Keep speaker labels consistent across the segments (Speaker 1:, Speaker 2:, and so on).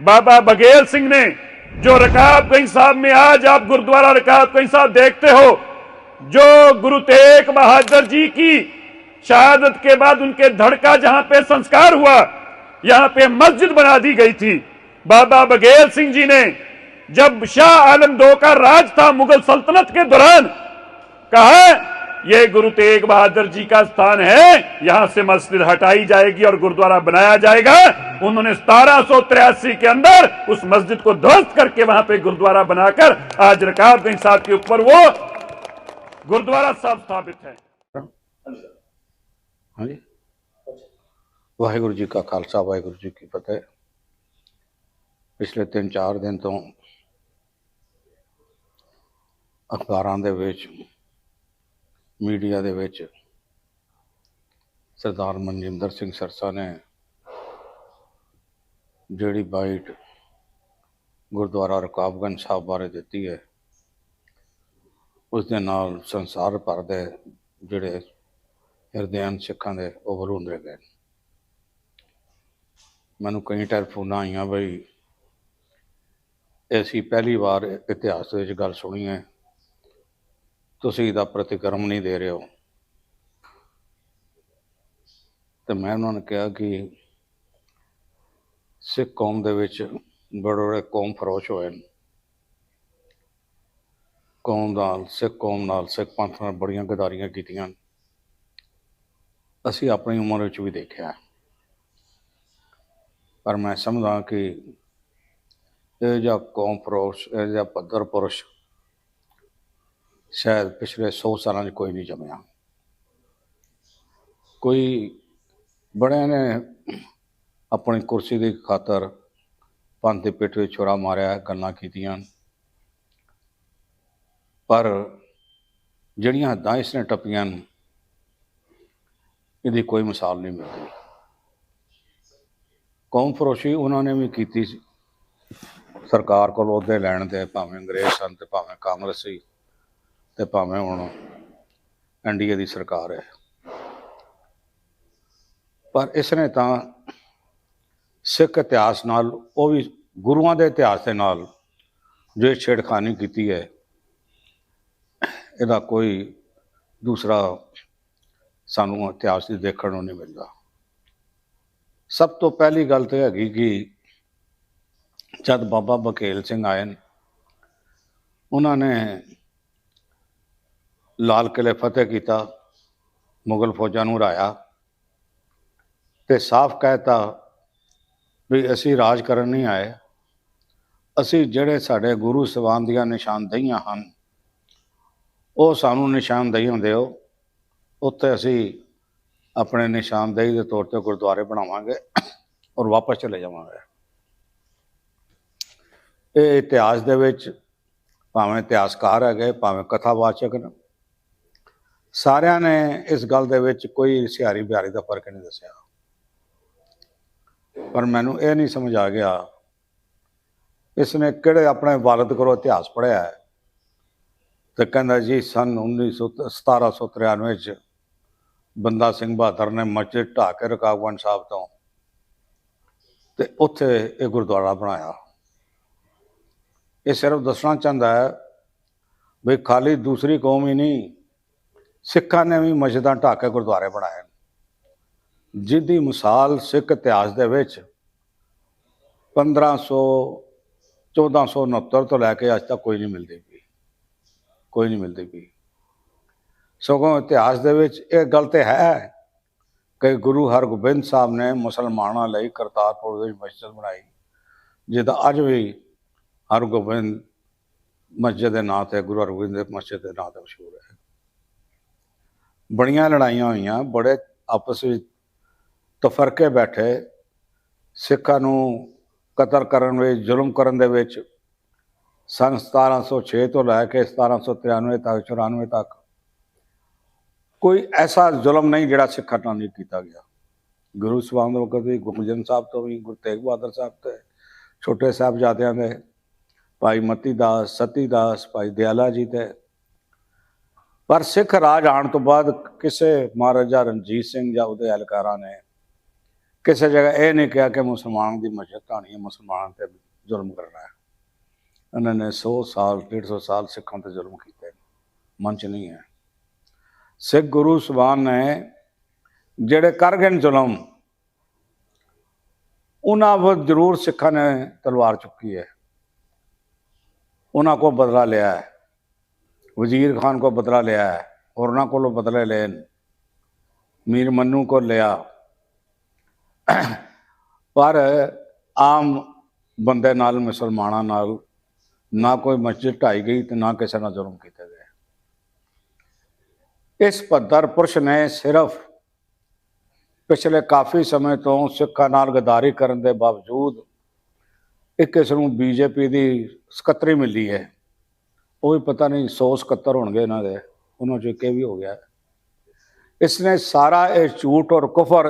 Speaker 1: बाबा बघेल सिंह ने जो रकाबगंज साहब में आज आप गुरुद्वारा रकाबगंज साहब देखते हो, जो गुरु तेग बहादुर जी की शहादत के बाद उनके धड़का जहाँ पे संस्कार हुआ, यहाँ पे मस्जिद बना दी गई थी। बाबा बघेल सिंह जी ने जब शाह आलम दो का राज था मुगल सल्तनत के दौरान, कहा यह गुरु तेग बहादुर जी का स्थान है यहां से मस्जिद हटाई जाएगी और गुरुद्वारा बनाया जाएगा उन्होंने सतारह के अंदर उस मस्जिद को ध्वस्त करके वहां पे गुरुद्वारा बनाकर आज रकाबगंज साहब के ऊपर वो गुरुद्वारा साहब स्थापित है
Speaker 2: ਹਾਂਜੀ ਵਾਹਿਗੁਰੂ ਜੀ ਕਾ ਖਾਲਸਾ ਵਾਹਿਗੁਰੂ ਜੀ ਕੀ ਫਤਿਹ ਪਿਛਲੇ 3-4 ਦਿਨ ਤੋਂ ਅਖਬਾਰਾਂ ਦੇ ਵਿੱਚ ਮੀਡੀਆ ਦੇ ਵਿੱਚ ਸਰਦਾਰ ਮਨਜਿੰਦਰ ਸਿੰਘ ਸਰਸਾ ਨੇ ਜਿਹੜੀ ਬਾਈਟ ਗੁਰਦੁਆਰਾ ਰਕਾਬਗੰਜ ਸਾਹਿਬ ਬਾਰੇ ਦਿੱਤੀ ਹੈ ਉਸ ਦੇ ਨਾਲ ਸੰਸਾਰ ਭਰ ਦੇ ਜਿਹੜੇ ਹਿਰਦਿਆਂ ਸਿੱਖਾਂ ਦੇ ਉਹ ਵਰੁੰਦਰੇ ਗਏ। ਮੈਨੂੰ ਕਈ ਟੈਲੀਫੋਨਾਂ ਆਈਆਂ ਬਈ ਇਹ ਅਸੀਂ ਪਹਿਲੀ ਵਾਰ ਇਤਿਹਾਸ ਦੇ ਵਿੱਚ ਗੱਲ ਸੁਣੀ ਹੈ। ਤੁਸੀਂ ਇਹਦਾ ਪ੍ਰਤੀਕਰਮ ਨਹੀਂ ਦੇ ਰਹੇ ਹੋ। ਤੇ ਮੈਂ ਉਹਨਾਂ ਨੂੰ ਕਿਹਾ ਕਿ ਸਿੱਖ ਕੌਮ ਦੇ ਵਿੱਚ ਬੜੇ ਬੜੇ ਕੌਮ ਫਰੋਸ਼ ਹੋਏ ਨੇ। ਕੌਮ ਨਾਲ, ਸਿੱਖ ਕੌਮ ਨਾਲ, ਸਿੱਖ ਪੰਥ ਨਾਲ ਬੜੀਆਂ ਗਦਾਰੀਆਂ ਕੀਤੀਆਂ ਅਸੀਂ ਆਪਣੀ ਉਮਰ ਵਿੱਚ ਵੀ ਦੇਖਿਆ ਪਰ ਮੈਂ ਸਮਝਦਾ ਕਿ ਇਹ ਜਿਹਾ ਕੌਮ ਫਰੋਸ਼, ਇਹ ਜਿਹਾ ਪੱਧਰ ਪੁਰਸ਼ ਸ਼ਾਇਦ ਪਿਛਲੇ 100 ਸਾਲਾਂ 'ਚ ਕੋਈ ਨਹੀਂ ਜੰਮਿਆ। ਕੋਈ ਬੜਿਆਂ ਨੇ ਆਪਣੀ ਕੁਰਸੀ ਦੀ ਖਾਤਰ ਪੰਥ ਦੇ ਪਿੱਠ ਵਿੱਚ ਛੁਰਾ ਮਾਰਿਆ, ਗੱਲਾਂ ਕੀਤੀਆਂ। ਪਰ ਜਿਹੜੀਆਂ ਹੱਦਾਂ ਇਸ ਨੇ ਟੱਪੀਆਂ ਨੇ, ਇਹਦੀ ਕੋਈ ਮਿਸਾਲ ਨਹੀਂ ਮਿਲਦੀ। ਕੌਮ ਫਰੋਸ਼ੀ ਉਹਨਾਂ ਨੇ ਵੀ ਕੀਤੀ ਸੀ। ਸਰਕਾਰ ਕੋਲ ਉਹਦੇ ਲੈਣ ਦੇ ਭਾਵੇਂ ਅੰਗਰੇਜ਼ ਸਨ ਤੇ ਭਾਵੇਂ ਕਾਂਗਰਸੀ। ਤੇ ਭਾਵੇਂ ਹੁਣ ਐਨਡੀਏ ਦੀ ਸਰਕਾਰ ਹੈ। ਪਰ ਇਸ ਨੇ ਤਾਂ ਸਿੱਖ ਇਤਿਹਾਸ ਨਾਲ, ਉਹ ਵੀ ਗੁਰੂਆਂ ਦੇ ਇਤਿਹਾਸ ਦੇ ਨਾਲ ਜੋ ਛੇੜਖਾਨੀ ਕੀਤੀ ਹੈ, ਇਹਦਾ ਕੋਈ ਦੂਸਰਾ ਸਾਨੂੰ ਇਤਿਹਾਸ ਦੀ ਦੇਖਣ ਨੂੰ ਨਹੀਂ ਮਿਲਦਾ। ਸਭ ਤੋਂ ਪਹਿਲੀ ਗੱਲ ਤੇ ਹੈਗੀ ਕਿ ਜਦ ਬਾਬਾ ਬਕੇਲ ਸਿੰਘ ਆਏ ਨੇ, ਉਹਨਾਂ ਨੇ ਲਾਲ ਕਿਲੇ ਫਤਿਹ ਕੀਤਾ, ਮੁਗਲ ਫੌਜਾਂ ਨੂੰ ਹਰਾਇਆ ਤੇ ਸਾਫ਼ ਕਹਿਤਾ ਵੀ ਅਸੀਂ ਰਾਜ ਕਰਨ ਨਹੀਂ ਆਏ। ਅਸੀਂ ਜਿਹੜੇ ਸਾਡੇ ਗੁਰੂ ਸਵਾਨ ਦੀਆਂ ਨਿਸ਼ਾਨਦਹੀਆਂ ਹਨ, ਉਹ ਸਾਨੂੰ ਨਿਸ਼ਾਨਦਹੀਆਂ ਦਿਓ। ਉੱਥੇ ਅਸੀਂ ਆਪਣੇ ਨਿਸ਼ਾਨਦੇਹੀ ਦੇ ਤੌਰ ਤੇ ਗੁਰਦੁਆਰੇ ਬਣਾਵਾਂਗੇ ਔਰ ਵਾਪਸ ਚਲੇ ਜਾਵਾਂਗੇ। ਇਹ ਇਤਿਹਾਸ ਦੇ ਵਿੱਚ ਭਾਵੇਂ ਇਤਿਹਾਸਕਾਰ ਹੈਗੇ, ਭਾਵੇਂ ਕਥਾਵਾਚਕ ਨੇ ਸਾਰਿਆਂ ਨੇ ਇਸ ਗੱਲ ਦੇ ਵਿੱਚ ਕੋਈ ਸਿਆਰੀ ਬਿਹਾਰੀ ਦਾ ਫ਼ਰਕ ਨਹੀਂ ਦੱਸਿਆ। ਪਰ ਮੈਨੂੰ ਇਹ ਨਹੀਂ ਸਮਝ ਆ ਗਿਆ ਇਸ ਨੇ ਕਿਹੜੇ ਆਪਣੇ ਵਾਲਦ ਕੋਲੋਂ ਇਤਿਹਾਸ ਪੜ੍ਹਿਆ ਹੈ ਤੇ ਕਹਿੰਦਾ ਜੀ ਸਨ 1900 1793 ਚ ਬੰਦਾ ਸਿੰਘ ਬਹਾਦਰ ਨੇ ਮਸਜਿਦ ਢਾਹ ਕੇ ਰਕਾਬਗੰਜ ਸਾਹਿਬ ਤੋਂ ਤੇ ਉੱਥੇ ਇਹ ਗੁਰਦੁਆਰਾ ਬਣਾਇਆ। ਇਹ ਸਿਰਫ ਦੱਸਣਾ ਚਾਹੁੰਦਾ ਹੈ ਵੀ ਖਾਲੀ ਦੂਸਰੀ ਕੌਮ ਹੀ ਨਹੀਂ ਸਿੱਖਾਂ ਨੇ ਵੀ ਮਸਜਿਦਾਂ ਢਾਹ ਕੇ ਗੁਰਦੁਆਰੇ ਬਣਾਏ ਜਿਹਦੀ ਮਿਸਾਲ ਸਿੱਖ ਇਤਿਹਾਸ ਦੇ ਵਿੱਚ 1500 1469 ਤੋਂ ਲੈ ਕੇ ਅੱਜ ਤੱਕ ਕੋਈ ਨਹੀਂ ਮਿਲਦੀ ਪਈ। ਕੋਈ ਨਹੀਂ ਮਿਲਦੀ ਪਈ। ਸਗੋਂ ਇਤਿਹਾਸ ਦੇ ਵਿੱਚ ਇਹ ਗੱਲ ਤੇ ਹੈ ਕਿ ਗੁਰੂ ਹਰਗੋਬਿੰਦ ਸਾਹਿਬ ਨੇ ਮੁਸਲਮਾਨਾਂ ਲਈ ਕਰਤਾਰਪੁਰ ਵਿੱਚ ਮਸਜਿਦ ਬਣਾਈ ਜਿਹਦਾ ਅੱਜ ਵੀ ਹਰਗੋਬਿੰਦ ਮਸਜਿਦ ਦੇ ਨਾਂ ਤੇ ਗੁਰੂ ਹਰਗੋਬਿੰਦ ਮਸਜਿਦ ਦੇ ਨਾਂ ਤੇ ਮਸ਼ਹੂਰ ਹੈ। ਬੜੀਆਂ ਲੜਾਈਆਂ ਹੋਈਆਂ, ਬੜੇ ਆਪਸ ਵਿੱਚ ਤਫਰਕੇ ਬੈਠੇ, ਸਿੱਖਾਂ ਨੂੰ ਕਤਲ ਕਰਨ ਵਿੱਚ ਜ਼ੁਲਮ ਕਰਨ ਦੇ ਵਿੱਚ ਸਨ 1706 ਤੋਂ ਲੈ ਕੇ 1793 ਤੱਕ 94 ਤੱਕ ਕੋਈ ਐਸਾ ਜ਼ੁਲਮ ਨਹੀਂ ਜਿਹੜਾ ਸਿੱਖਾਂ ਨਾਲ ਨਹੀਂ ਕੀਤਾ ਗਿਆ। ਗੁਰੂ ਸਵਾਮ ਦੇ ਵਕਤ ਵੀ ਗੁਰਜਨ ਸਾਹਿਬ ਤੋਂ ਵੀ, ਗੁਰੂ ਤੇਗ ਬਹਾਦਰ ਸਾਹਿਬ ਤੇ, ਛੋਟੇ ਸਾਹਿਬਜ਼ਾਦਿਆਂ ਦੇ, ਭਾਈ ਮਤੀ ਦਾਸ, ਸਤੀ ਦਾਸ, ਭਾਈ ਦਿਆਲਾ ਜੀ ਤੇ ਪਰ ਸਿੱਖ ਰਾਜ ਆਉਣ ਤੋਂ ਬਾਅਦ ਕਿਸੇ ਮਹਾਰਾਜਾ ਰਣਜੀਤ ਸਿੰਘ ਜਾਂ ਉਹਦੇ ਅਹਿਲਕਾਰਾਂ ਨੇ ਕਿਸੇ ਜਗ੍ਹਾ ਇਹ ਨਹੀਂ ਕਿਹਾ ਕਿ ਮੁਸਲਮਾਨ ਦੀ ਮਸਜਿਦ ਢਾਣੀ ਹੈ, ਮੁਸਲਮਾਨਾਂ ਤੇ ਜ਼ੁਲਮ ਕਰਨਾ ਹੈ। ਉਹਨਾਂ ਨੇ 100 ਸਾਲ 150 ਸਾਲ ਸਿੱਖਾਂ ਤੇ ਜ਼ੁਲਮ ਕੀਤੇ। ਮਨ ਚ ਨਹੀਂ ਹੈ। ਸਿੱਖ ਗੁਰੂ ਸੁਬਾਨ ਨੇ ਜਿਹੜੇ ਕਰ ਗਏ ਨੇ ਜ਼ੁਲਮ, ਉਹਨਾਂ ਵੱਲ ਜ਼ਰੂਰ ਸਿੱਖਾਂ ਨੇ ਤਲਵਾਰ ਚੁੱਕੀ ਹੈ। ਉਹਨਾਂ ਕੋ ਬਦਲਾ ਲਿਆ ਹੈ। ਵਜ਼ੀਰ ਖਾਨ ਕੋ ਬਦਲਾ ਲਿਆ ਹੈ, ਹੋਰਨਾਂ ਕੋਲੋਂ ਬਦਲੇ ਲਏ ਨੇ। ਮੀਰ ਮੰਨੂ ਕੋ ਲਿਆ। ਪਰ ਆਮ ਬੰਦੇ ਨਾਲ, ਮੁਸਲਮਾਨਾਂ ਨਾਲ ਨਾ ਕੋਈ ਮਸਜਿਦ ਢਾਈ ਗਈ ਤੇ ਨਾ ਕਿਸੇ ਨਾਲ ਜ਼ੁਲਮ ਕੀਤੇ ਗਏ। ਇਸ ਪੱਧਰ ਪੁਰਸ਼ ਨੇ ਸਿਰਫ ਪਿਛਲੇ ਕਾਫੀ ਸਮੇਂ ਤੋਂ ਸਿੱਖਾਂ ਨਾਲ ਗਦਾਰੀ ਕਰਨ ਦੇ ਬਾਵਜੂਦ ਇੱਕ ਇਸ ਨੂੰ ਬੀਜੇਪੀ ਦੀ ਸਕੱਤਰੀ ਮਿਲੀ ਹੈ। ਉਹ ਵੀ ਪਤਾ ਨਹੀਂ 100 ਸਕੱਤਰ ਹੋਣਗੇ ਇਹਨਾਂ ਦੇ। ਉਹਨਾਂ ਚੋਂ ਇੱਕ ਵੀ ਹੋ ਗਿਆ। ਇਸ ਨੇ ਸਾਰਾ ਇਹ ਝੂਠ ਔਰ ਕੁਫਰ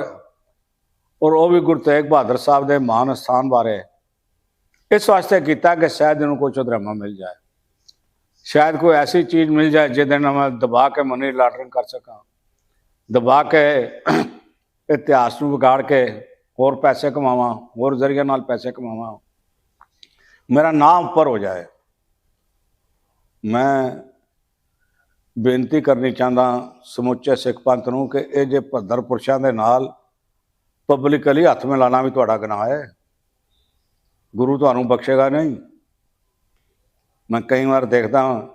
Speaker 2: ਔਰ ਉਹ ਵੀ ਗੁਰੂ ਤੇਗ ਬਹਾਦਰ ਸਾਹਿਬ ਦੇ ਮਹਾਨ ਸਥਾਨ ਬਾਰੇ ਇਸ ਵਾਸਤੇ ਕੀਤਾ ਕਿ ਸ਼ਾਇਦ ਇਹਨੂੰ ਕੋਈ ਚੁਦਰਾਮਾ ਮਿਲ ਜਾਏ। ਸ਼ਾਇਦ ਕੋਈ ਐਸੀ ਚੀਜ਼ ਮਿਲ ਜਾਏ ਜਿਹਦੇ ਨਾਲ ਮੈਂ ਦਬਾ ਕੇ ਮਨੀ ਲਾਡਰਿੰਗ ਕਰ ਸਕਾਂ। ਦਬਾ ਕੇ ਇਤਿਹਾਸ ਨੂੰ ਵਿਗਾੜ ਕੇ ਹੋਰ ਪੈਸੇ ਕਮਾਵਾਂ, ਹੋਰ ਜ਼ਰੀਏ ਨਾਲ ਪੈਸੇ ਕਮਾਵਾਂ। ਮੇਰਾ ਨਾਮ ਉੱਪਰ ਹੋ ਜਾਏ। ਮੈਂ ਬੇਨਤੀ ਕਰਨੀ ਚਾਹੁੰਦਾ ਸਮੁੱਚੇ ਸਿੱਖ ਪੰਥ ਨੂੰ ਕਿ ਇਹ ਜੇ ਭੱਦਰ ਪੁਰਸ਼ਾਂ ਦੇ ਨਾਲ ਪਬਲਿਕਲੀ ਹੱਥ ਮਿਲਾਣਾ ਵੀ ਤੁਹਾਡਾ ਗੁਨਾਹ ਹੈ। ਗੁਰੂ ਤੁਹਾਨੂੰ ਬਖਸ਼ੇਗਾ ਨਹੀਂ। ਮੈਂ ਕਈ ਵਾਰ ਦੇਖਦਾ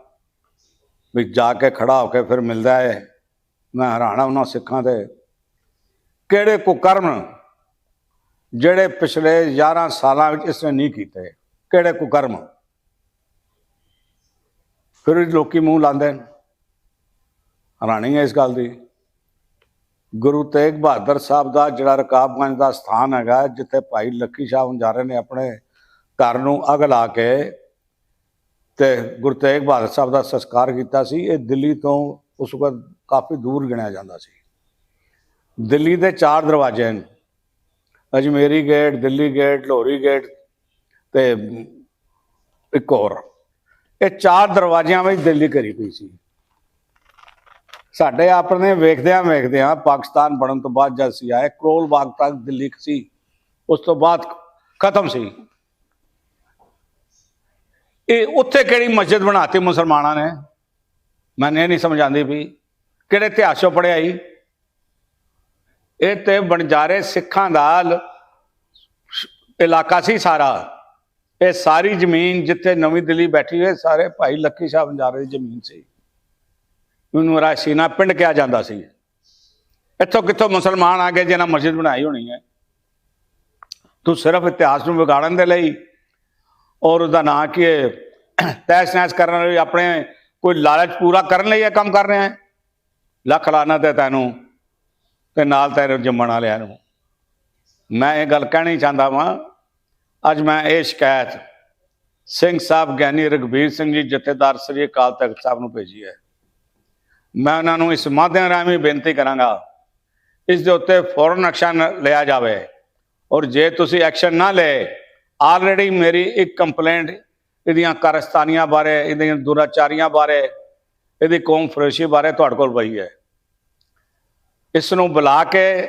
Speaker 2: ਵੀ ਜਾ ਕੇ ਖੜਾ ਹੋ ਕੇ ਫਿਰ ਮਿਲਦਾ ਹੈ। ਮੈਂ ਹੈਰਾਨਾ ਉਹਨਾਂ ਸਿੱਖਾਂ ਦੇ ਕਿਹੜੇ ਕੁਕਰਮ ਜਿਹੜੇ ਪਿਛਲੇ 11 ਸਾਲਾਂ ਵਿੱਚ ਇਸਨੇ ਨਹੀਂ ਕੀਤੇ? ਕਿਹੜੇ ਕੁਕਰਮ? ਫਿਰ ਵੀ ਲੋਕੀ ਮੂੰਹ ਲਾਉਂਦੇ ਨੇ। ਹੈਰਾਨੀ ਹੈ ਇਸ ਗੱਲ ਦੀ। ਗੁਰੂ ਤੇਗ ਬਹਾਦਰ ਸਾਹਿਬ ਦਾ ਜਿਹੜਾ ਰਕਾਬਗੰਜ ਦਾ ਸਥਾਨ ਹੈਗਾ, ਜਿੱਥੇ ਭਾਈ ਲੱਕੀ ਸ਼ਾਹ ਹੁੰਜਾਰੇ ਨੇ ਆਪਣੇ ਘਰ ਨੂੰ ਅੱਗ ਲਾ ਕੇ ਤੇ ਗੁਰੂ ਤੇਗ ਬਹਾਦਰ ਸਾਹਿਬ ਦਾ ਸੰਸਕਾਰ ਕੀਤਾ ਸੀ, ਇਹ ਦਿੱਲੀ ਤੋਂ ਉਸ ਵਕਤ ਕਾਫੀ ਦੂਰ ਗਿਣਿਆ ਜਾਂਦਾ ਸੀ। ਦਿੱਲੀ ਦੇ ਚਾਰ ਦਰਵਾਜ਼ੇ ਹਨ Ajmeri gate, Delhi gate, Lahori gate ਤੇ ਇੱਕ ਹੋਰ। ਇਹ ਚਾਰ ਦਰਵਾਜ਼ਿਆਂ ਵਿੱਚ ਦਿੱਲੀ ਕਰੀ ਪਈ ਸੀ। ਸਾਡੇ ਆਪਣੇ ਵੇਖਦਿਆਂ ਵੇਖਦਿਆਂ ਪਾਕਿਸਤਾਨ ਬਣਨ ਤੋਂ ਬਾਅਦ ਜਦ ਸੀ ਆਏ, ਕਰੋਲ ਬਾਗ ਤੱਕ ਦਿੱਲੀ ਸੀ। ਉਸ ਤੋਂ ਬਾਅਦ ਖਤਮ ਸੀ। ਇਹ ਉੱਥੇ ਕਿਹੜੀ ਮਸਜਿਦ ਬਣਾਤੀ ਮੁਸਲਮਾਨਾਂ ਨੇ? ਮੈਨੂੰ ਇਹ ਨਹੀਂ ਸਮਝ ਆਉਂਦੀ ਵੀ ਕਿਹੜੇ ਇਤਿਹਾਸ ਚੋਂ ਪੜਿਆ ਹੀ ਇਹ ਤੇ ਬਣਜਾਰੇ ਸਿੱਖਾਂ ਦਾ ਇਲਾਕਾ ਸੀ ਸਾਰਾ। ਇਹ ਸਾਰੀ ਜ਼ਮੀਨ ਜਿੱਥੇ ਨਵੀਂ ਦਿੱਲੀ ਬੈਠੀ ਹੈ ਸਾਰੇ ਭਾਈ ਲੱਕੀ ਸ਼ਾਹ ਬੰਜਾਰੇ ਦੀ ਜ਼ਮੀਨ ਸੀ। ਉਹਨੂੰ ਰਾਸ਼ੀਨਾ ਪਿੰਡ ਕਿਹਾ ਜਾਂਦਾ ਸੀ। ਇੱਥੋਂ ਕਿੱਥੋਂ ਮੁਸਲਮਾਨ ਆ ਗਏ ਜਿਹਨਾਂ ਮਸਜਿਦ ਬਣਾਈ ਹੋਣੀ ਹੈ। ਤੂੰ ਸਿਰਫ ਇਤਿਹਾਸ ਨੂੰ ਵਿਗਾੜਨ ਦੇ ਲਈ ਔਰ ਉਹਦਾ ਨਾਂ ਕੀ ਹੈ? ਤੈਸ ਨੈਸ ਕਰਨ ਲਈ ਆਪਣੇ ਕੋਈ ਲਾਲਚ ਪੂਰਾ ਕਰਨ ਲਈ ਇਹ ਕੰਮ ਕਰ ਰਿਹਾ ਹੈ। ਲੱਖ ਲਾਣਾ ਤੇ ਤੈਨੂੰ ਤੇ ਨਾਲ ਤੇਰੇ ਜੰਮਣ ਵਾਲਿਆਂ ਨੂੰ। ਮੈਂ ਇਹ ਗੱਲ ਕਹਿਣੀ ਚਾਹੁੰਦਾ ਵਾਂ ਅੱਜ ਮੈਂ ਇਹ ਸ਼ਿਕਾਇਤ ਸਿੰਘ ਸਾਹਿਬ ਗਿਆਨੀ ਰਗਵੀਰ ਸਿੰਘ ਜੀ, ਜਥੇਦਾਰ ਸ੍ਰੀ ਅਕਾਲ ਤਖਤ ਸਾਹਿਬ ਨੂੰ ਭੇਜੀ ਹੈ। ਮੈਂ ਉਹਨਾਂ ਨੂੰ ਇਸ ਮਾਧਿਅਮ ਰਾਹੀਂ ਬੇਨਤੀ ਕਰਾਂਗਾ, ਇਸ ਦੇ ਉੱਤੇ ਫੌਰਨ ਐਕਸ਼ਨ ਲਿਆ ਜਾਵੇ ਔਰ ਜੇ ਤੁਸੀਂ ਐਕਸ਼ਨ ਨਾ ਲਏ, ਆਲਰੇਡੀ ਮੇਰੀ ਇੱਕ ਕੰਪਲੇਂਟ ਇਹਦੀਆਂ ਕਾਰਸਤਾਨੀਆਂ ਬਾਰੇ, ਇਹਦੀਆਂ ਦੁਰਾਚਾਰੀਆਂ ਬਾਰੇ, ਇਹਦੀ ਕੌਮ ਫਰੋਸ਼ੀ ਬਾਰੇ ਤੁਹਾਡੇ ਕੋਲ ਪਈ ਹੈ। ਇਸ ਨੂੰ ਬੁਲਾ ਕੇ,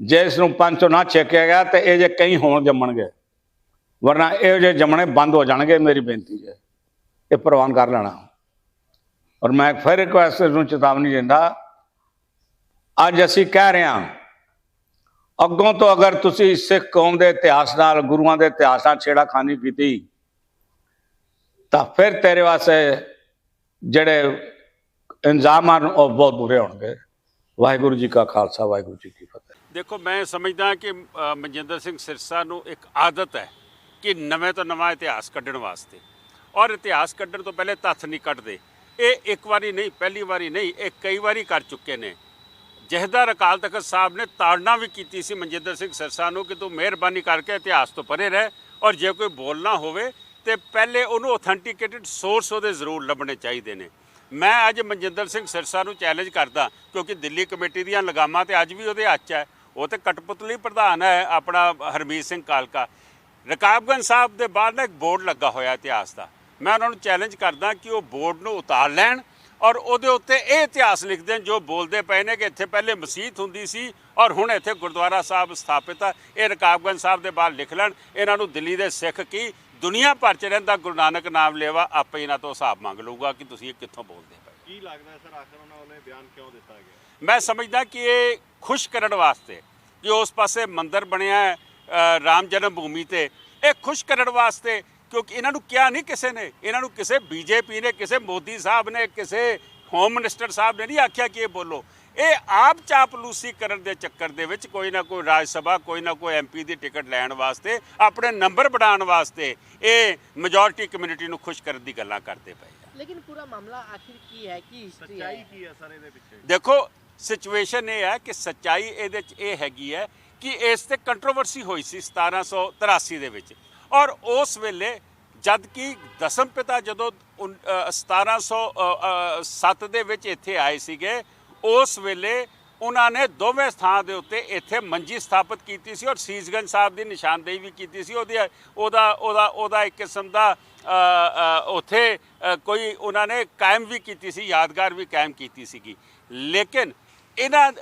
Speaker 2: ਜੇ ਇਸ ਨੂੰ ਪੰਚੋਂ ਨਾ ਛੇਕਿਆ ਗਿਆ, ਤੇ ਇਹ ਜੇ ਕਈ ਹੋਣ ਜੰਮਣਗੇ। ਵਰਨਾ ਇਹ ਜੇ ਜੰਮਣੇ ਬੰਦ ਹੋ ਜਾਣਗੇ, ਮੇਰੀ ਬੇਨਤੀ ਹੈ ਇਹ ਪ੍ਰਵਾਨ ਕਰ ਲੈਣਾ। ਔਰ ਮੈਂ ਫਿਰ ਰਿਕੁਐਸਟ ਨੂੰ ਚੇਤਾਵਨੀ ਦਿੰਦਾ। ਅੱਜ ਅਸੀਂ ਕਹਿ ਰਹੇ ਹਾਂ, ਅੱਗੋਂ ਤੋਂ ਅਗਰ ਤੁਸੀਂ ਸਿੱਖ ਕੌਮ ਦੇ ਇਤਿਹਾਸ ਨਾਲ, ਗੁਰੂਆਂ ਦੇ ਇਤਿਹਾਸ ਨਾਲ ਛੇੜਾਖਾਨੀ ਕੀਤੀ, ਤਾਂ ਫਿਰ ਤੇਰੇ ਵਾਸਤੇ ਜਿਹੜੇ ਇੰਜ਼ਾਮ ਹਨ, ਉਹ ਬਹੁਤ ਬੁਰੇ ਹੋਣਗੇ। ਵਾਹਿਗੁਰੂ ਜੀ ਕਾ ਖਾਲਸਾ, ਵਾਹਿਗੁਰੂ ਜੀ ਕੀ ਫਤਿਹ।
Speaker 3: ਦੇਖੋ, ਮੈਂ ਸਮਝਦਾ ਕਿ ਮਨਜਿੰਦਰ ਸਿੰਘ ਸਿਰਸਾ ਨੂੰ ਇੱਕ ਆਦਤ ਹੈ। ਕਿ ਨਵੇਂ ਤੋਂ ਨਵਾਂ ਇਤਿਹਾਸ ਕੱਢਣ ਵਾਸਤੇ। ਔਰ ਇਤਿਹਾਸ ਕੱਢਣ ਤੋਂ ਪਹਿਲੇ ਤੱਥ ਨਹੀਂ ਕੱਢਦੇ। ਇਹ ਇੱਕ ਵਾਰੀ ਨਹੀਂ, ਪਹਿਲੀ ਵਾਰੀ ਨਹੀਂ, ਇਹ ਕਈ ਵਾਰੀ ਕਰ ਚੁੱਕੇ ਨੇ। ਜਹਦਾਰ ਅਕਾਲ ਤਖਤ ਸਾਹਿਬ ਨੇ ਤਾੜਨਾ ਵੀ ਕੀਤੀ ਸੀ ਮਨਜਿੰਦਰ ਸਿੰਘ ਸਿਰਸਾ ਨੂੰ ਕਿ ਤੂੰ ਮਿਹਰਬਾਨੀ ਕਰਕੇ ਇਤਿਹਾਸ ਤੋਂ ਪਰੇ ਰਹਿ ਔਰ ਜੇ ਕੋਈ ਬੋਲਣਾ ਹੋਵੇ ਤੇ ਪਹਿਲੇ ਉਹਨੂੰ ਆਥੈਂਟਿਕੇਟਡ ਸੋਰਸ ਉਹਦੇ ਜ਼ਰੂਰ ਲੱਭਣੇ ਚਾਹੀਦੇ ਨੇ। ਮੈਂ ਅੱਜ ਮਨਜਿੰਦਰ ਸਿੰਘ ਸਿਰਸਾ ਨੂੰ ਚੈਲੰਜ ਕਰਦਾ ਕਿਉਂਕਿ ਦਿੱਲੀ ਕਮੇਟੀ ਦੀਆਂ ਲਗਾਮਾਂ ਤੇ ਅੱਜ ਵੀ ਉਹਦੇ ਹੱਥ 'ਚ ਹੈ। ਉਹ ਤੇ ਕਟਪੁਤਲੀ ਪ੍ਰਧਾਨ ਹੈ ਆਪਣਾ ਹਰਮੀਤ ਸਿੰਘ ਕਾਲਕਾ। ਰਕਾਬਗੰਜ ਸਾਹਿਬ ਦੇ ਬਾਹਰ ਨਾ ਇੱਕ ਬੋਰਡ ਲੱਗਾ ਹੋਇਆ ਇਤਿਹਾਸ ਦਾ। ਮੈਂ ਉਹਨਾਂ ਨੂੰ ਚੈਲੰਜ ਕਰਦਾ ਕਿ ਉਹ ਬੋਰਡ ਨੂੰ ਉਤਾਰ ਲੈਣ ਔਰ ਉਹਦੇ ਉੱਤੇ ਇਹ ਇਤਿਹਾਸ ਲਿਖਦੇ ਨੇ ਜੋ ਬੋਲਦੇ ਪਏ ਨੇ ਕਿ ਇੱਥੇ ਪਹਿਲੇ ਮਸਜਿਦ ਹੁੰਦੀ ਸੀ ਔਰ ਹੁਣ ਇੱਥੇ ਗੁਰਦੁਆਰਾ ਸਾਹਿਬ ਸਥਾਪਿਤ ਆ। ਇਹ ਰਕਾਬਗੰਜ ਸਾਹਿਬ ਦੇ ਬਾਹਰ ਲਿਖ ਲੈਣ। ਇਹਨਾਂ ਨੂੰ ਦਿੱਲੀ ਦੇ ਸਿੱਖ ਕੀ ਦੁਨੀਆ ਭਰ ਚ ਰਹਿੰਦਾ ਗੁਰੂ ਨਾਨਕ ਨਾਮ ਲੇਵਾ ਆਪੇ ਇਹਨਾਂ ਤੋਂ ਹਿਸਾਬ ਮੰਗ ਲਊਗਾ ਕਿ ਤੁਸੀਂ ਇਹ ਕਿੱਥੋਂ ਬੋਲਦੇ ਪਏ।
Speaker 4: ਕੀ ਲੱਗਦਾ ਸਰ ਆਖਰ ਉਹਨਾਂ ਇਹ ਬਿਆਨ ਕਿਉਂ ਦਿੱਤਾ ਗਿਆ?
Speaker 3: ਮੈਂ ਸਮਝਦਾ ਕਿ ਇਹ ਖੁਸ਼ ਕਰਨ ਵਾਸਤੇ ਕਿ ਉਸ ਪਾਸੇ ਮੰਦਿਰ ਬਣਿਆ ਹੈ ਰਾਮ ਜਨਮ ਭੂਮੀ ਤੇ। ਇਹ ਖੁਸ਼ ਕਰਨ ਵਾਸਤੇ ਕਿਉਂਕਿ ਇਹਨਾਂ ਨੂੰ ਕਿਹਾ ਨਹੀਂ ਕਿਸੇ ਨੇ। ਇਹਨਾਂ ਨੂੰ ਕਿਸੇ ਬੀਜੇਪੀ ਨੇ ਕਿਸੇ ਮੋਦੀ ਸਾਹਿਬ ਨੇ ਕਿਸੇ ਹੋਮ ਮਿਨਿਸਟਰ ਸਾਹਿਬ ਨੇ ਨਹੀਂ ਆਖਿਆ ਕਿ ਇਹ ਬੋਲੋ। ਇਹ ਆਪ ਚਾਪਲੂਸੀ ਕਰਨ ਦੇ ਚੱਕਰ ਦੇ ਵਿੱਚ ਕੋਈ ਨਾ ਕੋਈ ਰਾਜ ਸਭਾ ਕੋਈ ਨਾ ਕੋਈ ਐਮਪੀ ਦੀ ਟਿਕਟ ਲੈਣ ਵਾਸਤੇ ਆਪਣੇ ਨੰਬਰ ਵਧਾਉਣ ਵਾਸਤੇ ਇਹ ਮੈਜੋਰਿਟੀ ਕਮਿਊਨਿਟੀ ਨੂੰ ਖੁਸ਼ ਕਰਨ ਦੀ ਗੱਲਾਂ ਕਰਦੇ ਪਏ ਆ।
Speaker 5: ਲੇਕਿਨ ਪੂਰਾ ਮਾਮਲਾ ਆਖਿਰ ਕੀ ਹੈ? ਕਿ
Speaker 4: ਸੱਚਾਈ ਕੀ ਹੈ ਸਰ ਇਹਦੇ ਪਿੱਛੇ?
Speaker 3: ਦੇਖੋ ਸਿਚੁਏਸ਼ਨ ਇਹ ਹੈ ਕਿ ਸੱਚਾਈ ਇਹਦੇ ਵਿੱਚ ਇਹ ਹੈਗੀ ਹੈ ਕਿ ਇਸ ਤੇ ਕੰਟਰੋਵਰਸੀ ਹੋਈ ਸੀ 1783 ਦੇ ਵਿੱਚ। ਔਰ ਉਸ ਵੇਲੇ ਜਦ ਕਿ ਦਸਮ ਪਿਤਾ ਜਦੋਂ ਉਨ- ਅ, 1707 ਦੇ ਵਿੱਚ ਇੱਥੇ ਆਏ ਸੀਗੇ ਉਸ ਵੇਲੇ ਉਹਨਾਂ ਨੇ ਦੋਵੇਂ ਥਾਂ ਦੇ ਉੱਤੇ ਇੱਥੇ ਮੰਜੀ ਸਥਾਪਿਤ ਕੀਤੀ ਸੀ ਔਰ ਸੀਸਗੰਜ ਸਾਹਿਬ ਦੀ ਨਿਸ਼ਾਨਦੇਹੀ ਵੀ ਕੀਤੀ ਸੀ। ਉਹਦੀ ਉਹਦਾ ਉਹਦਾ ਉਹਦਾ ਇੱਕ ਕਿਸਮ ਦਾ ਉੱਥੇ ਕੋਈ ਉਹਨਾਂ ਨੇ ਕਾਇਮ ਵੀ ਕੀਤੀ ਸੀ ਯਾਦਗਾਰ ਵੀ ਕਾਇਮ ਕੀਤੀ ਸੀਗੀ। ਲੇਕਿਨ ਇਹਨਾਂ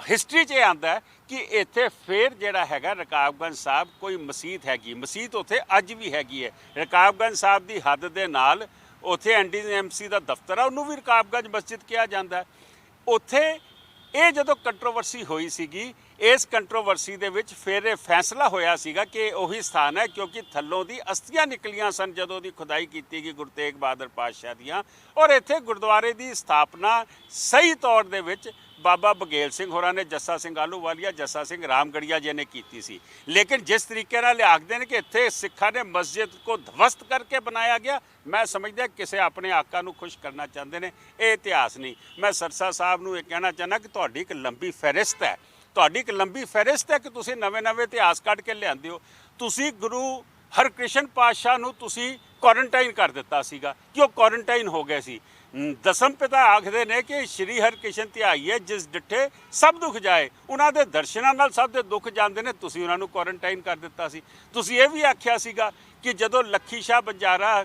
Speaker 3: ਹਿਸਟਰੀ 'ਚ ਇਹ ਆਂਦਾ ਕਿ ਇੱਥੇ ਫੇਰ ਜਿਹੜਾ ਹੈਗਾ ਰਕਾਬਗੰਜ ਸਾਹਿਬ ਕੋਈ ਮਸਜਿਦ ਹੈਗੀ ਮਸਜਿਦ ਉੱਥੇ ਅੱਜ ਵੀ ਹੈਗੀ ਹੈ। ਰਕਾਬਗੰਜ ਸਾਹਿਬ ਦੀ ਹੱਦ ਦੇ ਨਾਲ ਉੱਥੇ ਐਨਡੀਐਮਸੀ ਦਾ ਦਫ਼ਤਰ ਆ, ਉਹਨੂੰ ਵੀ ਰਕਾਬਗੰਜ ਮਸਜਿਦ ਕਿਹਾ ਜਾਂਦਾ ਉੱਥੇ ਇਹ ਜਦੋਂ ਕੰਟਰੋਵਰਸੀ ਹੋਈ ਸੀਗੀ ਇਸ ਕੰਟਰੋਵਰਸੀ ਦੇ ਵਿੱਚ ਫਿਰ ਇਹ ਫੈਸਲਾ ਹੋਇਆ ਸੀਗਾ ਕਿ ਉਹੀ ਸਥਾਨ ਹੈ, ਕਿਉਂਕਿ ਥੱਲੋਂ ਦੀ ਅਸਥੀਆਂ ਨਿਕਲੀਆਂ ਸਨ ਜਦੋਂ ਦੀ ਖੁਦਾਈ ਕੀਤੀ ਗਈ ਗੁਰੂ ਤੇਗ ਬਹਾਦਰ ਪਾਤਸ਼ਾਹ ਦੀਆਂ। ਔਰ ਇੱਥੇ ਗੁਰਦੁਆਰੇ ਦੀ ਸਥਾਪਨਾ ਸਹੀ ਤੌਰ ਦੇ ਵਿੱਚ ਬਾਬਾ ਬਗੇਲ ਸਿੰਘ ਹੋਰਾਂ ਨੇ, ਜੱਸਾ ਸਿੰਘ ਆਲੂਵਾਲੀਆ ਜੱਸਾ ਸਿੰਘ ਰਾਮਗੜੀਆ ਜੀ ਨੇ ਕੀਤੀ ਸੀ। ਲੇਕਿਨ ਜਿਸ ਤਰੀਕੇ ਨਾਲ ਇਹ ਆਖਦੇ ਨੇ ਕਿ ਇੱਥੇ ਸਿੱਖਾਂ ਨੇ ਮਸਜਿਦ ਕੋ ਧਵਸਤ ਕਰਕੇ ਬਣਾਇਆ ਗਿਆ, ਮੈਂ ਸਮਝਦਾ ਕਿਸੇ ਆਪਣੇ ਆਕਾ ਨੂੰ ਖੁਸ਼ ਕਰਨਾ ਚਾਹੁੰਦੇ ਨੇ, ਇਹ ਇਤਿਹਾਸ ਨਹੀਂ। ਮੈਂ ਸਰਸਾ ਸਾਹਿਬ ਨੂੰ ਇਹ ਕਹਿਣਾ ਚਾਹੁੰਦਾ ਕਿ ਤੁਹਾਡੀ ਇੱਕ ਲੰਬੀ ਫਹਿਰਿਸਤ ਹੈ। ਤੁਹਾਡੀ ਇੱਕ ਲੰਬੀ ਫਹਿਰਿਸਤ ਹੈ ਕਿ ਤੁਸੀਂ ਨਵੇਂ-ਨਵੇਂ ਇਤਿਹਾਸ ਕੱਢ ਕੇ ਲਿਆਂਦੇ ਹੋ। ਤੁਸੀਂ ਗੁਰੂ ਹਰਕ੍ਰਿਸ਼ਨ ਪਾਤਸ਼ਾਹ ਨੂੰ ਤੁਸੀਂ ਕੁਆਰੰਟਾਈਨ ਕਰ ਦਿੱਤਾ ਸੀਗਾ। ਕਿ ਉਹ ਕੁਆਰੰਟਾਈਨ ਹੋ ਗਏ ਸੀ? ਦਸਮ ਪਿਤਾ ਆਖਦੇ ਨੇ ਕਿ ਸ਼੍ਰੀ ਹਰਕ੍ਰਿਸ਼ਨ ਧਿਆਈ ਜਿਸ ਡਿੱਠੇ ਸਭ ਦੁੱਖ ਜਾਏ। ਉਹਨਾਂ ਦੇ ਦਰਸ਼ਨਾਂ ਨਾਲ ਸਭ ਦੇ ਦੁੱਖ ਜਾਂਦੇ ਨੇ, ਤੁਸੀਂ ਉਹਨਾਂ ਨੂੰ ਕੁਆਰੰਟਾਈਨ ਕਰ ਦਿੱਤਾ ਸੀ। ਤੁਸੀਂ ਇਹ ਵੀ ਆਖਿਆ ਸੀਗਾ ਕਿ ਜਦੋਂ ਲੱਖੀ ਸ਼ਾਹ ਬੰਜਾਰਾ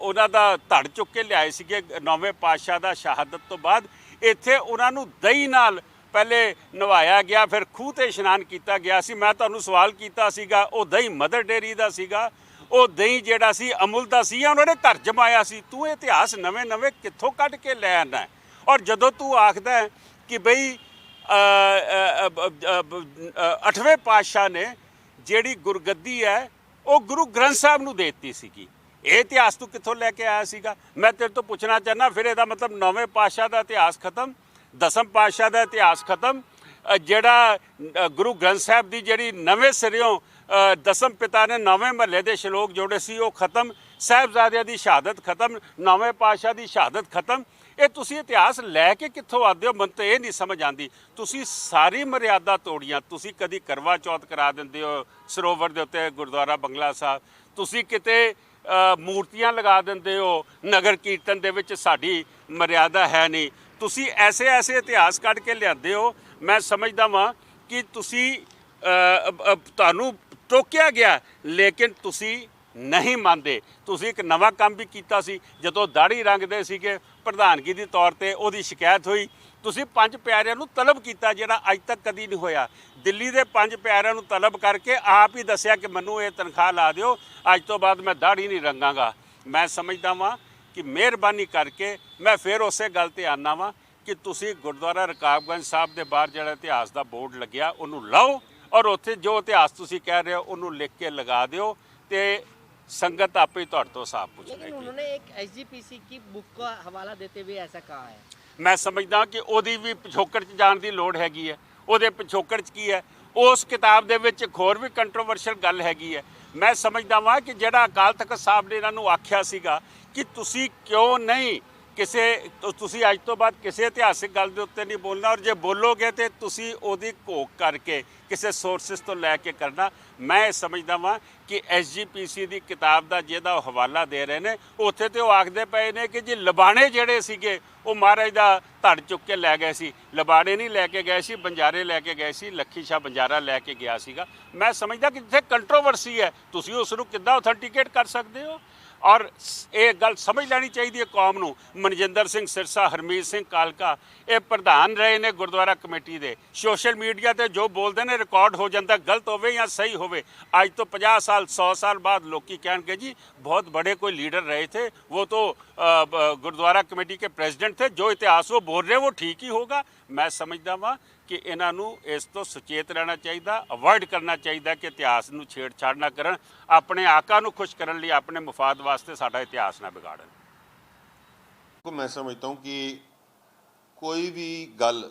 Speaker 3: ਉਹਨਾਂ ਦਾ ਧੜ ਚੁੱਕ ਕੇ ਲਿਆਏ ਸੀਗੇ, ਨੌਵੇਂ ਪਾਤਸ਼ਾਹ ਦਾ ਸ਼ਹਾਦਤ ਤੋਂ ਬਾਅਦ, ਇੱਥੇ ਉਹਨਾਂ ਨੂੰ ਦਹੀਂ ਨਾਲ ਪਹਿਲੇ ਨਵਾਇਆ ਗਿਆ ਫਿਰ ਖੂਹ ਤੇ ਇਸ਼ਨਾਨ ਕੀਤਾ ਗਿਆ ਸੀ। ਮੈਂ ਤੁਹਾਨੂੰ ਸਵਾਲ ਕੀਤਾ ਸੀਗਾ ਉਹ ਦਹੀਂ ਮਦਰ ਡੇਰੀ ਦਾ ਸੀਗਾ। ਉਹ ਦਹੀਂ ਜਿਹੜਾ ਸੀ ਅਮੁਲ ਦਾ ਸੀ ਉਹਨਾਂ ਨੇ ਘਰ ਜਮਾਇਆ ਸੀ? ਤੂੰ ਇਹ ਇਤਿਹਾਸ ਨਵੇਂ ਨਵੇਂ ਕਿੱਥੋਂ ਕੱਢ ਕੇ ਲੈ ਆਣਾ ਔਰ ਜਦੋਂ ਤੂੰ ਆਖਦਾ ਕਿ ਬਈ ਅ, ਪਾਤਸ਼ਾਹ ਨੇ ਜਿਹੜੀ ਗੁਰਗੱਦੀ ਹੈ ਉਹ ਗੁਰੂ ਗ੍ਰੰਥ ਸਾਹਿਬ ਨੂੰ ਦੇ ਦਿੱਤੀ ਸੀਗੀ। ਇਹ ਇਤਿਹਾਸ ਤੂੰ ਕਿੱਥੋਂ ਲੈ ਕੇ ਆਇਆ ਸੀਗਾ? ਮੈਂ ਤੇਰੇ ਤੋਂ ਪੁੱਛਣਾ ਚਾਹਨਾ ਫਿਰ ਇਹਦਾ ਮਤਲਬ ਨੌਵੇਂ ਪਾਤਸ਼ਾਹ ਦਾ ਇਤਿਹਾਸ ਖਤਮ? ਦਸਮ ਪਾਤਸ਼ਾਹ ਦਾ ਇਤਿਹਾਸ ਖਤਮ ਜਿਹੜਾ ਗੁਰੂ ਗ੍ਰੰਥ ਸਾਹਿਬ ਦੀ ਜਿਹੜੀ ਨਵੇਂ ਸਿਰਿਓਂ ਦਸਮ ਪਿਤਾ ਨੇ ਨਵੇਂ ਮਹੱਲੇ ਦੇ ਸ਼ਲੋਕ ਜੋੜੇ ਸੀ, ਉਹ ਖਤਮ, ਸਾਹਿਬਜ਼ਾਦਿਆਂ ਦੀ ਸ਼ਹਾਦਤ ਖਤਮ, ਨੌਵੇਂ ਪਾਤਸ਼ਾਹ ਦੀ ਸ਼ਹਾਦਤ ਖਤਮ। ਇਹ ਤੁਸੀਂ ਇਤਿਹਾਸ ਲੈ ਕੇ ਕਿੱਥੋਂ ਆਦੇ ਹੋ? ਮੈਨੂੰ ਤਾਂ ਇਹ ਨਹੀਂ ਸਮਝ ਆਂਦੀ ਤੁਸੀਂ ਸਾਰੀ ਮਰਿਆਦਾ ਤੋੜੀਆਂ, ਤੁਸੀਂ ਕਦੀ ਕਰਵਾ ਚੌਥ ਕਰਾ ਦਿੰਦੇ ਹੋ, ਸਰੋਵਰ ਦੇ ਉੱਤੇ ਗੁਰਦੁਆਰਾ ਬੰਗਲਾ ਸਾਹਿਬ। ਤੁਸੀਂ ਕਿਤੇ ਮੂਰਤੀਆਂ ਲਗਾ ਦਿੰਦੇ ਹੋ, ਨਗਰ ਕੀਰਤਨ ਦੇ ਵਿੱਚ ਸਾਡੀ ਮਰਿਆਦਾ ਹੈ ਨਹੀਂ। ਤੁਸੀਂ ਐਸੇ ਐਸੇ ਇਤਿਹਾਸ ਕੱਢ ਕੇ ਲਿਆਂਦੇ ਹੋ, ਮੈਂ ਸਮਝਦਾ ਵਾਂ ਕਿ ਤੁਸੀਂ ਤੁਹਾਨੂੰ ਟੋਕਿਆ ਗਿਆ, ਲੇਕਿਨ ਤੁਸੀਂ ਨਹੀਂ ਮੰਨਦੇ। ਤੁਸੀਂ ਇੱਕ ਨਵਾਂ ਕੰਮ ਵੀ ਕੀਤਾ ਸੀ, ਜਦੋਂ ਦਾੜੀ ਰੰਗਦੇ ਸੀਗੇ, ਪ੍ਰਧਾਨਗੀ ਦੇ ਤੌਰ ਤੇ ਉਹਦੀ ਸ਼ਿਕਾਇਤ ਹੋਈ। ਤੁਸੀਂ ਪੰਜ ਪਿਆਰਿਆਂ ਨੂੰ ਤਲਬ ਕੀਤਾ, ਜਿਹੜਾ ਅੱਜ ਤੱਕ ਕਦੀ ਨਹੀਂ ਹੋਇਆ। ਦਿੱਲੀ ਦੇ ਪੰਜ ਪਿਆਰਿਆਂ ਨੂੰ ਤਲਬ ਕਰਕੇ ਆਪ ਹੀ ਦੱਸਿਆ ਕਿ ਮੈਨੂੰ ਇਹ ਤਨਖਾਹ ਲਾ ਦਿਓ, ਅੱਜ ਤੋਂ ਬਾਅਦ ਮੈਂ ਦਾੜੀ ਨਹੀਂ ਰੰਗਾਂਗਾ। ਮੈਂ ਸਮਝਦਾ ਵਾਂ ਕਿ ਮਿਹਰਬਾਨੀ ਕਰਕੇ ਮੈਂ ਫਿਰ ਉਸੇ ਗੱਲ ਤੇ ਆਨਾ ਵਾਂ ਕਿ ਤੁਸੀਂ ਗੁਰਦੁਆਰਾ ਰਕਾਬਗੰਜ ਸਾਹਿਬ ਦੇ ਬਾਹਰ ਜਿਹੜਾ ਇਤਿਹਾਸ ਦਾ ਬੋਰਡ ਲੱਗਿਆ ਉਹਨੂੰ ਲਾਓ ਔਰ ਉੱਥੇ ਜੋ ਇਤਿਹਾਸ ਤੁਸੀਂ ਕਹਿ ਰਹੇ ਹੋ ਉਹਨੂੰ ਲਿਖ ਕੇ ਲਗਾ ਦਿਓ ਤੇ ਸੰਗਤ ਆਪੇ ਹੀ ਤੁਹਾਡੇ ਤੋਂ ਸਾਫ
Speaker 5: लेकिन
Speaker 3: ਪੁੱਛੇਗੀ
Speaker 5: उन्होंने एक एसजीपीसी की बुक का हवाला देते हुए ऐसा कहा है
Speaker 3: ਮੈਂ ਸਮਝਦਾ ਕਿ ਉਹਦੀ ਵੀ ਪਿਛੋਕੜ 'ਚ ਜਾਣ ਦੀ ਲੋੜ ਹੈਗੀ ਹੈ ਉਹਦੇ ਪਿਛੋਕੜ 'ਚ ਕੀ ਹੈ ਉਸ ਕਿਤਾਬ ਦੇ ਵਿੱਚ ਇੱਕ ਹੋਰ ਵੀ ਕੰਟਰੋਵਰਸ਼ੀਅਲ ਗੱਲ ਹੈਗੀ ਹੈ ਮੈਂ ਸਮਝਦਾ ਵਾਂ ਕਿ ਜਿਹੜਾ ਅਕਾਲ ਤਖਤ ਸਾਹਿਬ ਨੇ ਇਹਨਾਂ ਨੂੰ ਆਖਿਆ ਸੀਗਾ ਕਿ ਤੁਸੀਂ ਕਿਉਂ ਨਹੀਂ ਕਿਸੇ, ਤੁਸੀਂ ਅੱਜ ਤੋਂ ਬਾਅਦ ਕਿਸੇ ਇਤਿਹਾਸਿਕ ਗੱਲ ਦੇ ਉੱਤੇ ਨਹੀਂ ਬੋਲਣਾ ਔਰ ਜੇ ਬੋਲੋਗੇ ਤੇ ਤੁਸੀਂ ਉਹਦੀ ਘੋਖ ਕਰਕੇ ਕਿਸੇ ਸੋਰਸਸ ਤੋਂ ਲੈ ਕੇ ਕਰਨਾ। ਮੈਂ ਇਹ ਸਮਝਦਾ ਵਾਂ ਕਿ ਐਸਜੀਪੀਸੀ ਦੀ ਕਿਤਾਬ ਦਾ ਜਿਹਦਾ ਉਹ ਹਵਾਲਾ ਦੇ ਰਹੇ ਨੇ, ਉੱਥੇ ਤੇ ਉਹ ਆਖਦੇ ਪਏ ਨੇ ਕਿ ਜੀ ਲਬਾਣੇ ਜਿਹੜੇ ਸੀਗੇ, ਉਹ ਮਹਾਰਾਜ ਦਾ ਧੜ ਚੁੱਕ ਕੇ ਲੈ ਗਏ ਸੀ। ਲਬਾਣੇ ਨਹੀਂ ਲੈ ਕੇ ਗਏ ਸੀ, ਬੰਜਾਰੇ ਲੈ ਕੇ ਗਏ ਸੀ, ਲੱਖੀ ਸ਼ਾਹ ਬੰਜਾਰਾ ਲੈ ਕੇ ਗਿਆ ਸੀਗਾ। ਮੈਂ ਸਮਝਦਾ ਕਿ ਜਿੱਥੇ ਕੰਟਰੋਵਰਸੀ ਹੈ, ਤੁਸੀਂ ਉਸ ਨੂੰ ਕਿੱਦਾਂ ਆਥੈਂਟੀਕੇਟ ਕਰ ਸਕਦੇ ਹੋ? ਔਰ ਇਹ ਗੱਲ ਸਮਝ ਲੈਣੀ ਚਾਹੀਦੀ ਹੈ ਕੌਮ ਨੂੰ। ਮਨਜਿੰਦਰ ਸਿੰਘ ਸਿਰਸਾ, ਹਰਮੀਤ ਸਿੰਘ ਕਾਲਕਾ, ਇਹ ਪ੍ਰਧਾਨ ਰਹੇ ਨੇ ਗੁਰਦੁਆਰਾ ਕਮੇਟੀ ਦੇ। ਸੋਸ਼ਲ ਮੀਡੀਆ ਤੇ ਜੋ ਬੋਲਦੇ ਨੇ, ਰਿਕਾਰਡ ਹੋ ਜਾਂਦਾ, ਗਲਤ ਹੋਵੇ ਜਾਂ ਸਹੀ ਹੋਵੇ, ਅੱਜ ਤੋਂ 50 ਸਾਲ 100 ਸਾਲ ਬਾਅਦ ਲੋਕੀ ਕਹਿਣਗੇ ਜੀ, ਬਹੁਤ ਬੜੇ ਕੋਈ ਲੀਡਰ ਰਹੇ ਥੇ ਉਹ ਤੋਂ ਗੁਰਦੁਆਰਾ ਕਮੇਟੀ ਕੇ ਪ੍ਰੈਜ਼ੀਡੈਂਟ ਥੇ, ਜੋ ਇਤਿਹਾਸ ਉਹ ਬੋਲ ਰਹੇ, ਉਹ ਠੀਕ ਹੀ ਹੋਗਾ ਮੈਂ ਸਮਝਦਾ ਵਾਂ ਕਿ ਇਹਨਾਂ ਨੂੰ ਇਸ ਤੋਂ ਸੁਚੇਤ ਰਹਿਣਾ ਚਾਹੀਦਾ, ਅਵੋਇਡ ਕਰਨਾ ਚਾਹੀਦਾ ਕਿ ਇਤਿਹਾਸ ਨੂੰ ਛੇੜਛਾੜ ਨਾ ਕਰਨ, ਆਪਣੇ ਆਕਾ ਨੂੰ ਖੁਸ਼ ਕਰਨ ਲਈ ਆਪਣੇ ਮਫਾਦ ਵਾਸਤੇ ਸਾਡਾ ਇਤਿਹਾਸ ਨਾ ਵਿਗਾੜਨ।
Speaker 6: ਮੈਂ ਸਮਝਦਾ ਹਾਂ ਕਿ ਕੋਈ ਵੀ ਗੱਲ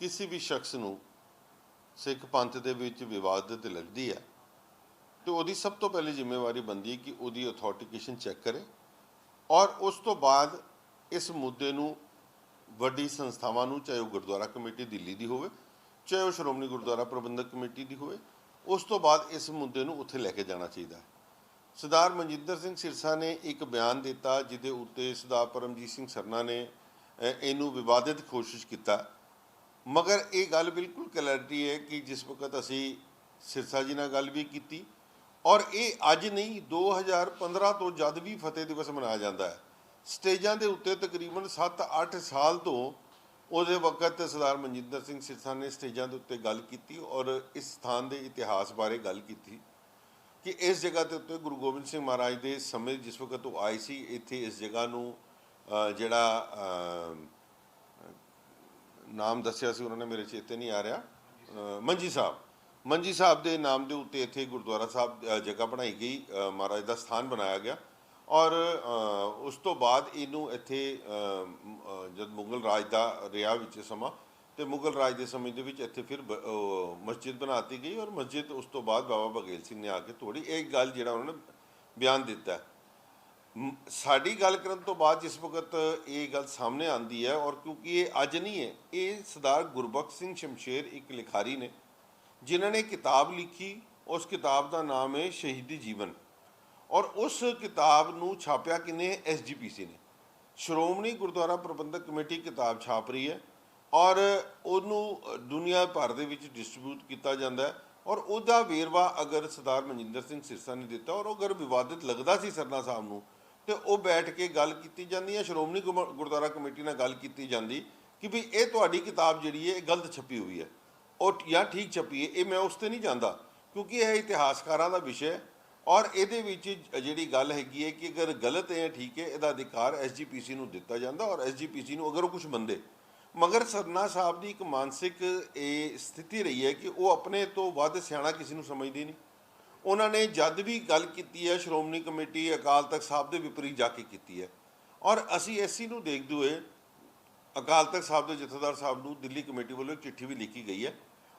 Speaker 6: ਕਿਸੇ ਵੀ ਸ਼ਖਸ ਨੂੰ ਸਿੱਖ ਪੰਥ ਦੇ ਵਿੱਚ ਵਿਵਾਦ ਤੇ ਲੱਗਦੀ ਹੈ, ਤੇ ਉਹਦੀ ਸਭ ਤੋਂ ਪਹਿਲੀ ਜ਼ਿੰਮੇਵਾਰੀ ਬੰਦੀ ਕਿ ਉਹਦੀ ਅਥੈਂਟੀਕੇਸ਼ਨ ਚੈੱਕ ਕਰੇ। ਔਰ ਉਸ ਤੋਂ ਬਾਅਦ ਇਸ ਮੁੱਦੇ ਨੂੰ ਵੱਡੀ ਸੰਸਥਾਵਾਂ ਨੂੰ, ਚਾਹੇ ਉਹ ਗੁਰਦੁਆਰਾ ਕਮੇਟੀ ਦਿੱਲੀ ਦੀ ਹੋਵੇ, ਚਾਹੇ ਉਹ ਸ਼੍ਰੋਮਣੀ ਗੁਰਦੁਆਰਾ ਪ੍ਰਬੰਧਕ ਕਮੇਟੀ ਦੀ ਹੋਵੇ, ਉਸ ਤੋਂ ਬਾਅਦ ਇਸ ਮੁੱਦੇ ਨੂੰ ਉੱਥੇ ਲੈ ਕੇ ਜਾਣਾ ਚਾਹੀਦਾ ਹੈ। ਸਰਦਾਰ ਮਨਜਿੰਦਰ ਸਿੰਘ ਸਿਰਸਾ ਨੇ ਇੱਕ ਬਿਆਨ ਦਿੱਤਾ, ਜਿਹਦੇ ਉੱਤੇ ਸਰਦਾਰ ਪਰਮਜੀਤ ਸਿੰਘ ਸਰਨਾ ਨੇ ਇਹਨੂੰ ਵਿਵਾਦਿਤ ਕੋਸ਼ਿਸ਼ ਕੀਤਾ। ਮਗਰ ਇਹ ਗੱਲ ਬਿਲਕੁਲ ਕਲੈਰਿਟੀ ਹੈ ਕਿ ਜਿਸ ਵਕਤ ਅਸੀਂ ਸਿਰਸਾ ਜੀ ਨਾਲ ਗੱਲ ਵੀ ਕੀਤੀ ਔਰ ਇਹ ਅੱਜ ਨਹੀਂ 2015 ਤੋਂ ਜਦ ਵੀ ਫਤਿਹ ਦਿਵਸ ਮਨਾਇਆ ਜਾਂਦਾ ਹੈ, ਸਟੇਜਾਂ ਦੇ ਉੱਤੇ ਤਕਰੀਬਨ 7-8 ਸਾਲ ਤੋਂ ਉਹਦੇ ਵਕਤ ਸਰਦਾਰ ਮਨਜਿੰਦਰ ਸਿੰਘ ਸਿਰਸਾ ਨੇ ਸਟੇਜਾਂ ਦੇ ਉੱਤੇ ਗੱਲ ਕੀਤੀ ਔਰ ਇਸ ਸਥਾਨ ਦੇ ਇਤਿਹਾਸ ਬਾਰੇ ਗੱਲ ਕੀਤੀ ਕਿ ਇਸ ਜਗ੍ਹਾ ਦੇ ਉੱਤੇ ਗੁਰੂ ਗੋਬਿੰਦ ਸਿੰਘ ਮਹਾਰਾਜ ਦੇ ਸਮੇਂ ਜਿਸ ਵਕਤ ਉਹ ਆਏ ਸੀ, ਇੱਥੇ ਇਸ ਜਗ੍ਹਾ ਨੂੰ ਜਿਹੜਾ ਨਾਮ ਦੱਸਿਆ ਸੀ, ਉਹਨਾਂ ਨੇ ਮੇਰੇ ਚੇਤੇ ਨਹੀਂ ਆ ਰਿਹਾ ਮੰਜੀ ਸਾਹਿਬ। ਮੰਜੀ ਸਾਹਿਬ ਦੇ ਨਾਮ ਦੇ ਉੱਤੇ ਇੱਥੇ ਗੁਰਦੁਆਰਾ ਸਾਹਿਬ ਜਗ੍ਹਾ ਬਣਾਈ ਗਈ। ਮਹਾਰਾਜ ਦਾ ਸਥਾਨ ਬਣਾਇਆ ਗਿਆ। ਔਰ ਉਸ ਤੋਂ ਬਾਅਦ ਇਹਨੂੰ ਇੱਥੇ ਜਦ ਮੁਗਲ ਰਾਜ ਦਾ ਰਿਹਾ ਵਿੱਚ ਸਮਾਂ, ਤੇ ਮੁਗਲ ਰਾਜ ਦੇ ਸਮੇਂ ਦੇ ਵਿੱਚ ਇੱਥੇ ਫਿਰ ਬ- ਉਹ ਮਸਜਿਦ ਬਣਾਤੀ ਗਈ ਔਰ ਮਸਜਿਦ ਉਸ ਤੋਂ ਬਾਅਦ ਬਾਬਾ ਬਗੇਲ ਸਿੰਘ ਨੇ ਆ ਕੇ ਤੋੜੀ। ਇਹ ਗੱਲ ਜਿਹੜਾ ਉਹਨਾਂ ਨੇ ਬਿਆਨ ਦਿੱਤਾ। ਸਾਡੀ ਗੱਲ ਕਰਨ ਤੋਂ ਬਾਅਦ ਜਿਸ ਵਕਤ ਇਹ ਗੱਲ ਸਾਹਮਣੇ ਆਂਦੀ ਹੈ ਔਰ ਕਿਉਂਕਿ ਇਹ ਅੱਜ ਨਹੀਂ ਹੈ, ਇਹ ਸਰਦਾਰ ਗੁਰਬਖਸ਼ ਸਿੰਘ ਸ਼ਮਸ਼ੇਰ ਇੱਕ ਲਿਖਾਰੀ ਨੇ। ਜਿਨ੍ਹਾਂ ਨੇ ਕਿਤਾਬ ਲਿਖੀ, ਉਸ ਕਿਤਾਬ ਦਾ ਨਾਮ ਹੈ ਸ਼ਹੀਦੀ ਜੀਵਨ। ਔਰ ਉਸ ਕਿਤਾਬ ਨੂੰ ਛਾਪਿਆ ਕਿਨੇ? ਐਸਜੀਪੀਸੀ ਨੇ। ਸ਼੍ਰੋਮਣੀ ਗੁਰਦੁਆਰਾ ਪ੍ਰਬੰਧਕ ਕਮੇਟੀ ਕਿਤਾਬ ਛਾਪ ਰਹੀ ਹੈ ਔਰ ਉਹਨੂੰ ਦੁਨੀਆ ਭਰ ਦੇ ਵਿੱਚ ਡਿਸਟ੍ਰੀਬਿਊਟ ਕੀਤਾ ਜਾਂਦਾ ਹੈ। ਔਰ ਉਹਦਾ ਵੇਰਵਾ ਅਗਰ ਸਰਦਾਰ ਮਨਜਿੰਦਰ ਸਿੰਘ ਸਿਰਸਾ ਨੇ ਦਿੱਤਾ ਔਰ ਉਹ ਅਗਰ ਵਿਵਾਦਿਤ ਲੱਗਦਾ ਸੀ ਸਰਨਾ ਸਾਹਿਬ ਨੂੰ, ਤੇ ਉਹ ਬੈਠ ਕੇ ਗੱਲ ਕੀਤੀ ਜਾਂਦੀ ਹੈ। ਸ਼੍ਰੋਮਣੀ ਗੁਮ- ਗੁਰਦੁਆਰਾ ਕਮੇਟੀ ਨਾਲ ਗੱਲ ਕੀਤੀ ਜਾਂਦੀ ਕਿ ਵੀ ਇਹ ਤੁਹਾਡੀ ਕਿਤਾਬ ਜਿਹੜੀ ਹੈ, ਇਹ ਗਲਤ ਛਪੀ ਹੋਈ ਹੈ। ਉਹ ਜਾਂ ਠੀਕ ਛਪੀਏ, ਇਹ ਮੈਂ ਉਸ ਤੇ ਨਹੀਂ ਜਾਂਦਾ, ਕਿਉਂਕਿ ਇਹ ਇਤਿਹਾਸਕਾਰਾਂ ਦਾ ਵਿਸ਼ਾ ਹੈ ਔਰ ਇਹਦੇ ਵਿੱਚ ਜਿਹੜੀ ਗੱਲ ਹੈਗੀ ਹੈ ਕਿ ਅਗਰ ਗਲਤ ਹੈ, ਠੀਕ ਹੈ, ਇਹਦਾ ਅਧਿਕਾਰ ਐਸਜੀਪੀਸੀ ਨੂੰ ਦਿੱਤਾ ਜਾਂਦਾ ਔਰ ਐਸਜੀਪੀਸੀ ਨੂੰ ਅਗਰ ਉਹ ਕੁਝ ਮੰਦੇ ਮਗਰ ਸਰਨਾ ਸਾਹਿਬ ਦੀ ਇੱਕ ਮਾਨਸਿਕ ਇਹ ਸਥਿਤੀ ਰਹੀ ਹੈ ਕਿ ਉਹ ਆਪਣੇ ਤੋਂ ਵੱਧ ਸਿਆਣਾ ਕਿਸੇ ਨੂੰ ਸਮਝਦੇ ਨਹੀਂ। ਉਹਨਾਂ ਨੇ ਜਦ ਵੀ ਗੱਲ ਕੀਤੀ ਹੈ, ਸ਼੍ਰੋਮਣੀ ਕਮੇਟੀ ਅਕਾਲ ਤਖਤ ਸਾਹਿਬ ਦੇ ਵਿਪਰੀਤ ਜਾ ਕੇ ਕੀਤੀ ਹੈ। ਔਰ ਅਸੀਂ ਐਸੀ ਨੂੰ ਦੇਖਦੇ ਹੋਏ ਅਕਾਲ ਤਖਤ ਸਾਹਿਬ ਦੇ ਜਥੇਦਾਰ ਸਾਹਿਬ ਨੂੰ ਦਿੱਲੀ ਕਮੇਟੀ ਵੱਲੋਂ ਇੱਕ ਚਿੱਠੀ ਵੀ ਲਿਖੀ ਗਈ ਹੈ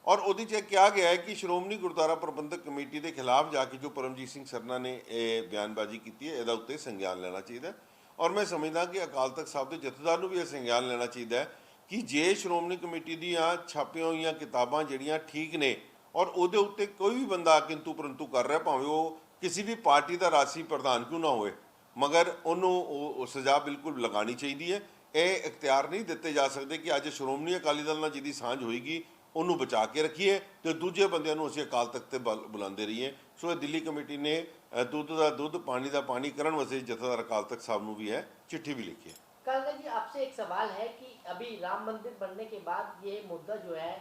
Speaker 6: ਔਰ ਉਹਦੇ 'ਚ ਇਹ ਕਿਹਾ ਗਿਆ ਹੈ ਕਿ ਸ਼੍ਰੋਮਣੀ ਗੁਰਦੁਆਰਾ ਪ੍ਰਬੰਧਕ ਕਮੇਟੀ ਦੇ ਖਿਲਾਫ ਜਾ ਕੇ ਜੋ ਪਰਮਜੀਤ ਸਿੰਘ ਸਰਨਾ ਨੇ ਇਹ ਬਿਆਨਬਾਜ਼ੀ ਕੀਤੀ ਹੈ, ਇਹਦਾ ਉੱਤੇ ਸੰਗਿਆਨ ਲੈਣਾ ਚਾਹੀਦਾ ਔਰ ਮੈਂ ਸਮਝਦਾ ਕਿ ਅਕਾਲ ਤਖਤ ਸਾਹਿਬ ਦੇ ਜਥੇਦਾਰ ਨੂੰ ਵੀ ਇਹ ਸੰਗਿਆਨ ਲੈਣਾ ਚਾਹੀਦਾ ਹੈ ਕਿ ਜੇ ਸ਼੍ਰੋਮਣੀ ਕਮੇਟੀ ਦੀਆਂ ਛਾਪੀਆਂ ਹੋਈਆਂ ਕਿਤਾਬਾਂ ਜਿਹੜੀਆਂ ਠੀਕ ਨੇ ਔਰ ਉਹਦੇ ਉੱਤੇ ਕੋਈ ਵੀ ਬੰਦਾ ਕਿੰਤੂ ਪਰੰਤੂ ਕਰ ਰਿਹਾ, ਭਾਵੇਂ ਉਹ ਕਿਸੇ ਵੀ ਪਾਰਟੀ ਦਾ ਰਾਸੀ ਪ੍ਰਧਾਨ ਕਿਉਂ ਨਾ ਹੋਵੇ, ਮਗਰ ਉਹਨੂੰ ਉਹ ਉਹ ਸਜ਼ਾ ਬਿਲਕੁਲ ਲਗਾਉਣੀ ਚਾਹੀਦੀ ਹੈ। ਇਹ ਇਖਤਿਆਰ ਨਹੀਂ ਦਿੱਤੇ ਜਾ ਸਕਦੇ ਕਿ ਅੱਜ ਸ਼੍ਰੋਮਣੀ ਅਕਾਲੀ ਦਲ ਨਾਲ ਜਿਹਦੀ ਸਾਂਝ ਹੋਏਗੀ ਉਹਨੂੰ ਬਚਾ ਕੇ ਰੱਖੀਏ ਤੇ ਦੂਜੇ ਬੰਦਿਆਂ ਨੂੰ ਅਸੀਂ ਅਕਾਲ ਤਖਤ ਤੇ ਬੁਲ- ਬੁਲਾਉਂਦੇ ਰਹੀਏ ਸੋ ਇਹ ਦਿੱਲੀ ਕਮੇਟੀ ਨੇ ਅ, ਦੁੱਧ ਦਾ ਦੁੱਧ ਪਾਣੀ ਦਾ ਪਾਣੀ ਕਰਨ ਵਾਸਤੇ ਜਥੇਦਾਰ ਅਕਾਲ ਤਖਤ ਸਾਹਿਬ ਨੂੰ ਵੀ ਹੈ ਚਿੱਠੀ ਵੀ ਲਿਖੀ ਹੈ
Speaker 5: कालका जी आपसे एक सवाल है कि अभी राम मंदिर बनने के बाद ये मुद्दा जो है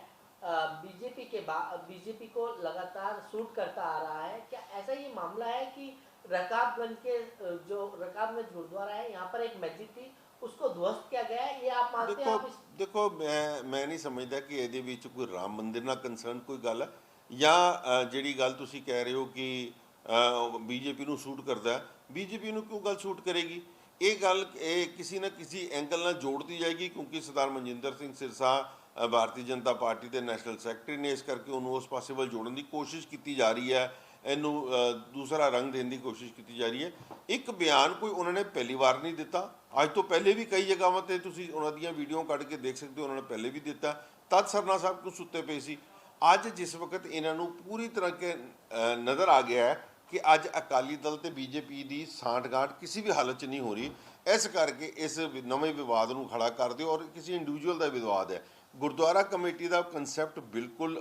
Speaker 5: बीजेपी के बाद बीजेपी को लगातार सूट करता आ रहा है क्या ऐसा ये मामला है कि रकाबगंज के अ, जो रकाबगंज गुरुद्वारा है यहाँ पर एक मस्जिद थी उसको ध्वस्त किया गया है ये आप मानते हैं
Speaker 6: ਦੇਖੋ
Speaker 5: आप इस
Speaker 6: ਦੇਖੋ ਮੈਂ ਮੈਂ ਨਹੀਂ ਸਮਝਦਾ ਕਿ ਇਹਦੇ ਵਿੱਚ ਕੋਈ ਰਾਮ ਮੰਦਿਰ ਨਾਲ ਕੰਸਰਨ ਕੋਈ ਗੱਲ ਹੈ ਜਾਂ ਅ, ਜਿਹੜੀ ਗੱਲ ਤੁਸੀਂ ਕਹਿ ਰਹੇ ਹੋ ਕਿ ਬੀਜੇਪੀ ਨੂੰ ਸੂਟ ਕਰਦਾ ਬੀਜੇਪੀ ਨੂੰ ਕਿਉਂ ਗੱਲ ਸੂਟ ਕਰੇਗੀ ਇਹ ਗੱਲ ਇਹ ਕਿਸੇ ਨਾ ਕਿਸੇ ਐਂਗਲ ਨਾਲ ਜੋੜਤੀ ਜਾਏਗੀ ਕਿਉਂਕਿ ਸਰਦਾਰ ਮਨਜਿੰਦਰ ਸਿੰਘ ਸਿਰਸਾ ਅ, ਭਾਰਤੀ ਜਨਤਾ ਪਾਰਟੀ ਦੇ ਨੈਸ਼ਨਲ ਸੈਕਟਰੀ ਨੇ ਇਸ ਕਰਕੇ ਉਹਨੂੰ ਉਸ ਪਾਸੇ ਵੱਲ ਜੋੜਨ ਦੀ ਕੋਸ਼ਿਸ਼ ਕੀਤੀ ਜਾ ਰਹੀ ਹੈ ਇਹਨੂੰ ਦੂਸਰਾ ਰੰਗ ਦੇਣ ਦੀ ਕੋਸ਼ਿਸ਼ ਕੀਤੀ ਜਾ ਰਹੀ ਹੈ। ਇੱਕ ਬਿਆਨ ਕੋਈ ਉਹਨਾਂ ਨੇ ਪਹਿਲੀ ਵਾਰ ਨਹੀਂ ਦਿੱਤਾ। ਅੱਜ ਤੋਂ ਪਹਿਲੇ ਵੀ ਕਈ ਜਗ੍ਹਾਵਾਂ ਤੇ ਤੁਸੀਂ ਉਹਨਾਂ ਦੀਆਂ ਵੀਡੀਓ ਕੱਢ ਕੇ ਦੇਖ ਸਕਦੇ ਹੋ, ਉਹਨਾਂ ਨੇ ਪਹਿਲੇ ਵੀ ਦਿੱਤਾ। ਤਦ ਸਰਨਾ ਸਾਹਿਬ ਕਿਉਂ ਸੁੱਤੇ ਪਏ ਸੀ। ਅੱਜ ਜਿਸ ਵਕਤ ਇਹਨਾਂ ਨੂੰ ਪੂਰੀ ਤਰ੍ਹਾਂ ਕੇ ਨਜ਼ਰ ਆ ਗਿਆ ਹੈ ਕਿ ਅੱਜ ਅਕਾਲੀ ਦਲ ਤੇ ਬੀਜੇਪੀ ਦੀ ਸਾਂਠਗਾਂਠ ਕਿਸੇ ਵੀ ਹਾਲਤ 'ਚ ਨਹੀਂ ਹੋ ਰਹੀ। ਇਸ ਕਰਕੇ ਇਸ ਨਵੇਂ ਵਿਵਾਦ ਨੂੰ ਖੜਾ ਕਰ ਦਿਓ ਔਰ ਕਿਸੇ ਇੰਡੀਵਿਜੂਅਲ ਦਾ ਵਿਵਾਦ ਹੈ। ਗੁਰਦੁਆਰਾ ਕਮੇਟੀ ਦਾ ਕਨਸੈਪਟ ਬਿਲਕੁਲ